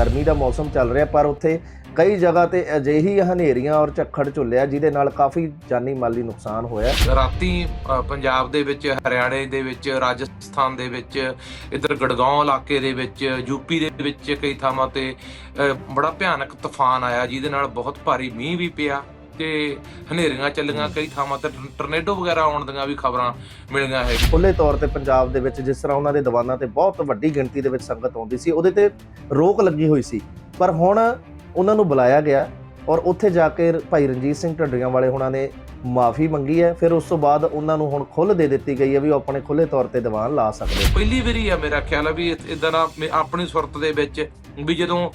ਗਰਮੀ ਦਾ ਮੌਸਮ ਚੱਲ ਰਿਹਾ, ਪਰ ਉੱਥੇ ਕਈ ਜਗ੍ਹਾ ਤੇ ਅਜਿਹੀ ਹਨੇਰੀਆਂ ਔਰ ਝੱਖੜ ਝੁੱਲਿਆ, ਜਿਹਦੇ ਨਾਲ ਕਾਫੀ ਜਾਨੀ ਮਾਲੀ ਨੁਕਸਾਨ ਹੋਇਆ। ਰਾਤੀ ਪੰਜਾਬ ਦੇ ਵਿੱਚ, ਹਰਿਆਣੇ ਦੇ ਵਿੱਚ, ਰਾਜਸਥਾਨ ਦੇ ਵਿੱਚ, ਇਧਰ ਗੜਗਾਉਂ ਇਲਾਕੇ ਦੇ ਵਿੱਚ ਯੂਪੀ ਦੇ ਵਿੱਚ ਕਈ ਥਾਵਾਂ ਤੇ ਬੜਾ ਭਿਆਨਕ ਤੂਫਾਨ ਆਇਆ, ਜਿਹਦੇ ਨਾਲ ਬਹੁਤ ਭਾਰੀ ਮੀਂਹ ਵੀ ਪਿਆ। ਤੇ ਹਨੇਰੀਆਂ ਚੱਲੀਆਂ ਕਈ ਥਾਵਾਂ ਤੇ ਟਰਨੇਡੋ ਵਗੈਰਾ ਆਉਣ ਦੀਆਂ ਵੀ ਖਬਰਾਂ ਮਿਲੀਆਂ ਹੈ ਖੁੱਲੇ ਤੌਰ ਤੇ ਪੰਜਾਬ ਦੇ ਵਿੱਚ ਜਿਸ ਤਰ੍ਹਾਂ ਉਹਨਾਂ ਦੇ ਦੀਵਾਨਾਂ ਤੇ ਬਹੁਤ ਵੱਡੀ ਗਿਣਤੀ ਦੇ ਵਿੱਚ ਸੰਗਤ ਆਉਂਦੀ ਸੀ ਉਹਦੇ ਤੇ ਰੋਕ ਲੱਗੀ ਹੋਈ ਸੀ। ਪਰ ਹੁਣ ਉਹਨਾਂ ਨੂੰ ਬੁਲਾਇਆ ਗਿਆ ਔਰ ਉੱਥੇ ਜਾ ਕੇ ਭਾਈ ਰਣਜੀਤ ਸਿੰਘ ਢੱਡਰੀਆਂ ਵਾਲੇ ਉਹਨਾਂ ਨੇ ਮਾਫੀ ਮੰਗੀ ਹੈ। ਫਿਰ ਉਸ ਤੋਂ ਬਾਅਦ ਉਹਨਾਂ ਨੂੰ ਹੁਣ ਖੁੱਲ੍ਹ ਦੇ ਦਿੱਤੀ ਗਈ ਹੈ ਵੀ ਉਹ ਆਪਣੇ ਖੁੱਲੇ ਤੌਰ ਤੇ ਦੀਵਾਨ ਲਾ ਸਕਦੇ ਪਹਿਲੀ ਵਾਰੀ ਆ ਮੇਰਾ ਖਿਆਲ ਆ ਵੀ ਇਦਾਂ ਮੇ- ਆਪਣੀ ਸੁਰਤ ਦੇ ਵਿੱਚ ਵੀ ਜਦੋਂ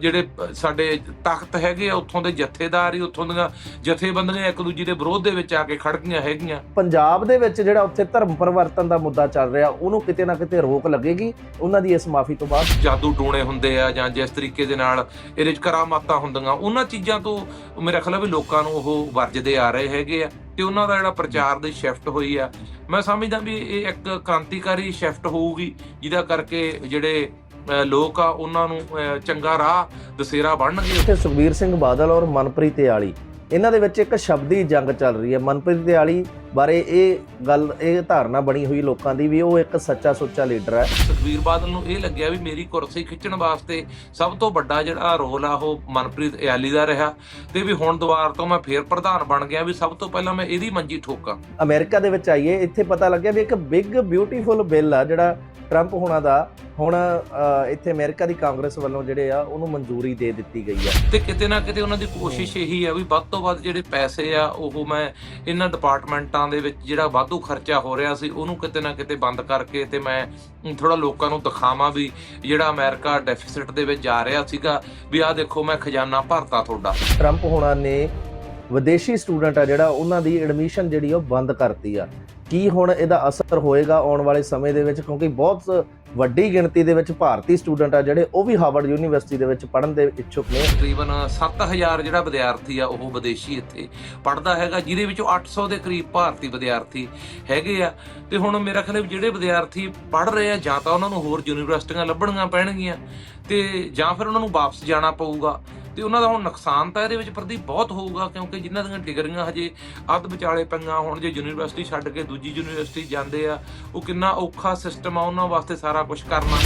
ਜਿਹੜੇ ਸਾਡੇ ਤਖਤ ਹੈਗੇ ਆ ਉੱਥੋਂ ਦੇ ਜਥੇਦਾਰ ਹੀ ਉੱਥੋਂ ਦੀਆਂ ਜਥੇਬੰਦੀਆਂ ਇੱਕ ਦੂਜੀ ਦੇ ਵਿਰੋਧ ਦੇ ਵਿੱਚ ਆ ਕੇ ਖੜ ਗਈਆਂ ਹੈਗੀਆਂ। ਪੰਜਾਬ ਦੇ ਵਿੱਚ ਜਿਹੜਾ ਉੱਥੇ ਧਰਮ ਪਰਿਵਰਤਨ ਦਾ ਮੁੱਦਾ ਚੱਲ ਰਿਹਾ ਉਹਨੂੰ ਕਿਤੇ ਨਾ ਕਿਤੇ ਰੋਕ ਲੱਗੇਗੀ। ਉਹਨਾਂ ਦੀ ਇਸ ਮਾਫੀ ਤੋਂ ਬਾਅਦ ਜਾਦੂ ਟੂਣੇ ਹੁੰਦੇ ਆ ਜਾਂ ਜਿਸ ਤਰੀਕੇ ਦੇ ਨਾਲ ਇਹਦੇ ਵਿੱਚ ਕਰਾਮਾਤਾਂ ਹੁੰਦੀਆਂ ਉਹਨਾਂ ਚੀਜ਼ਾਂ ਤੋਂ ਮੇਰਾ ਖਿਆਲ ਵੀ ਲੋਕਾਂ ਨੂੰ ਉਹ ਵਰਜਦੇ ਆ ਰਹੇ ਹੈਗੇ ਆ ਤੇ ਉਹਨਾਂ ਦਾ ਜਿਹੜਾ ਪ੍ਰਚਾਰ ਦੀ ਸ਼ਿਫਟ ਹੋਈ ਆ। ਮੈਂ ਸਮਝਦਾ ਵੀ ਇਹ ਇੱਕ ਕ੍ਰਾਂਤੀਕਾਰੀ ਸ਼ਿਫਟ ਹੋਊਗੀ ਜਿਹਦਾ ਕਰਕੇ ਜਿਹੜੇ ਲੋਕ ਆ ਉਹਨਾਂ ਨੂੰ ਚੰਗਾ ਰਾਹ ਦਸੇਰਾ ਬਣਨਗੇ। ਇੱਥੇ ਸੁਖਬੀਰ ਸਿੰਘ ਬਾਦਲ ਔਰ ਮਨਪ੍ਰੀਤ ਇਆਲੀ ਇਹਨਾਂ ਦੇ ਵਿੱਚ ਇੱਕ ਸ਼ਬਦੀ ਜੰਗ ਚੱਲ ਰਹੀ ਹੈ। ਮਨਪ੍ਰੀਤ ਇਆਲੀ ਬਾਰੇ ਇਹ ਗੱਲ ਇਹ ਧਾਰਨਾ ਬਣੀ ਹੋਈ ਲੋਕਾਂ ਦੀ ਵੀ ਉਹ ਇੱਕ ਸੱਚਾ ਸੁੱਚਾ ਲੀਡਰ ਹੈ। ਸੁਖਬੀਰ ਬਾਦਲ ਨੂੰ ਇਹ ਲੱਗਿਆ ਵੀ ਮੇਰੀ ਕੁਰਸੀ ਖਿੱਚਣ ਵਾਸਤੇ ਸਭ ਤੋਂ ਵੱਡਾ ਜਿਹੜਾ ਰੋਲ ਆ ਉਹ ਮਨਪ੍ਰੀਤ ਇਆਲੀ ਦਾ ਰਿਹਾ। ਤੇ ਵੀ ਹੁਣ ਦੁਬਾਰ ਤੋਂ ਮੈਂ ਫੇਰ ਪ੍ਰਧਾਨ ਬਣ ਗਿਆ ਵੀ ਸਭ ਤੋਂ ਪਹਿਲਾਂ ਮੈਂ ਇਹਦੀ ਮੰਜੀ ਠੋਕਾਂ। ਅਮਰੀਕਾ ਦੇ ਵਿੱਚ ਆਈਏ ਇੱਥੇ ਪਤਾ ਲੱਗਿਆ ਵੀ ਇੱਕ ਬਿਗ ਬਿਊਟੀਫੁਲ ਬਿੱਲ ਆ ਜਿਹੜਾ ਟਰੰਪ ਹੋਣਾ ਦਾ ਹੁਣ ਇੱਥੇ ਅਮਰੀਕਾ ਦੀ ਕਾਂਗਰਸ ਵੱਲੋਂ ਜਿਹੜੇ ਆ ਉਹਨੂੰ ਮਨਜ਼ੂਰੀ ਦੇ ਦਿੱਤੀ ਗਈ ਹੈ ਤੇ ਕਿਤੇ ਨਾ ਕਿਤੇ ਉਹਨਾਂ ਦੀ ਕੋਸ਼ਿਸ਼ ਇਹੀ ਆ ਵੀ ਵੱਧ ਤੋਂ ਵੱਧ ਜਿਹੜੇ ਪੈਸੇ ਆ ਉਹ ਮੈਂ ਇਹਨਾਂ ਡਿਪਾਰਟਮੈਂਟਾਂ ਦੇ ਵਿੱਚ ਜਿਹੜਾ ਵਾਧੂ ਖਰਚਾ ਹੋ ਰਿਹਾ ਸੀ ਉਹਨੂੰ ਕਿਤੇ ਨਾ ਕਿਤੇ ਬੰਦ ਕਰਕੇ ਤੇ ਮੈਂ ਥੋੜਾ ਲੋਕਾਂ ਨੂੰ ਦਿਖਾਵਾਂ ਵੀ ਜਿਹੜਾ ਅਮਰੀਕਾ ਡੈਫਿਸਿਟ ਦੇ ਵਿੱਚ ਜਾ ਰਿਹਾ ਸੀਗਾ ਵੀ ਆਹ ਦੇਖੋ ਮੈਂ ਖਜ਼ਾਨਾ ਭਰਤਾ ਤੁਹਾਡਾ। ਟਰੰਪ ਹੋਣਾ ਨੇ ਵਿਦੇਸ਼ੀ ਸਟੂਡੈਂਟ ਆ ਜਿਹੜਾ ਉਹਨਾਂ ਦੀ ਐਡਮਿਸ਼ਨ ਜਿਹੜੀ ਉਹ ਬੰਦ ਕਰਤੀ ਆ। ਕੀ ਹੁਣ ਇਹਦਾ ਅਸਰ ਹੋਏਗਾ ਆਉਣ ਵਾਲੇ ਸਮੇਂ ਦੇ ਵਿੱਚ? ਕਿਉਂਕਿ ਬਹੁਤ ਵੱਡੀ ਗਿਣਤੀ ਦੇ ਵਿੱਚ ਭਾਰਤੀ ਸਟੂਡੈਂਟ ਆ ਜਿਹੜੇ ਉਹ ਵੀ ਹਾਰਵਰਡ ਯੂਨੀਵਰਸਿਟੀ ਦੇ ਵਿੱਚ ਪੜ੍ਹਨ ਦੇ ਇੱਛੁਕ ਨੇ। ਤਕਰੀਬਨ 7000 ਜਿਹੜਾ ਵਿਦਿਆਰਥੀ ਆ, ਉਹ ਵਿਦੇਸ਼ੀ ਇੱਥੇ ਪੜਦਾ ਹੈਗਾ, ਜਿਹਦੇ ਵਿੱਚੋਂ 800 ਦੇ ਕਰੀਬ ਭਾਰਤੀ ਵਿਦਿਆਰਥੀ ਹੈਗੇ ਆ। ਤੇ ਹੁਣ ਮੇਰਾ ਖਿਆਲ ਜਿਹੜੇ ਵਿਦਿਆਰਥੀ ਪੜ ਰਹੇ ਆ, ਜਾਂ ਤਾਂ ਉਹਨਾਂ ਨੂੰ ਹੋਰ ਯੂਨੀਵਰਸਿਟੀਆਂ ਲੱਭਣੀਆਂ ਪੈਣਗੀਆਂ, ਤੇ ਜਾਂ ਫਿਰ ਉਹਨਾਂ ਨੂੰ ਵਾਪਸ ਜਾਣਾ ਪਊਗਾ। ਤੇ ਉਹਨਾਂ ਦਾ ਹੁਣ ਨੁਕਸਾਨ ਤਾਂ ਇਹਦੇ ਵਿੱਚ ਪ੍ਰਤੀ ਬਹੁਤ ਹੋਊਗਾ, ਕਿਉਂਕਿ ਜਿਨ੍ਹਾਂ ਦੀਆਂ ਡਿਗਰੀਆਂ ਹਜੇ ਅੱਧ ਵਿਚਾਲੇ ਪਈਆਂ ਹੁਣ, ਜੇ ਯੂਨੀਵਰਸਿਟੀ ਛੱਡ ਕੇ ਦੂਜੀ ਯੂਨੀਵਰਸਿਟੀ ਜਾਂਦੇ ਆ, ਉਹ ਕਿੰਨਾ ਔਖਾ ਸਿਸਟਮ ਆ, ਉਹਨਾਂ ਵਾਸਤੇ ਸਾਰਾ ਕੁਝ ਕਰਨਾ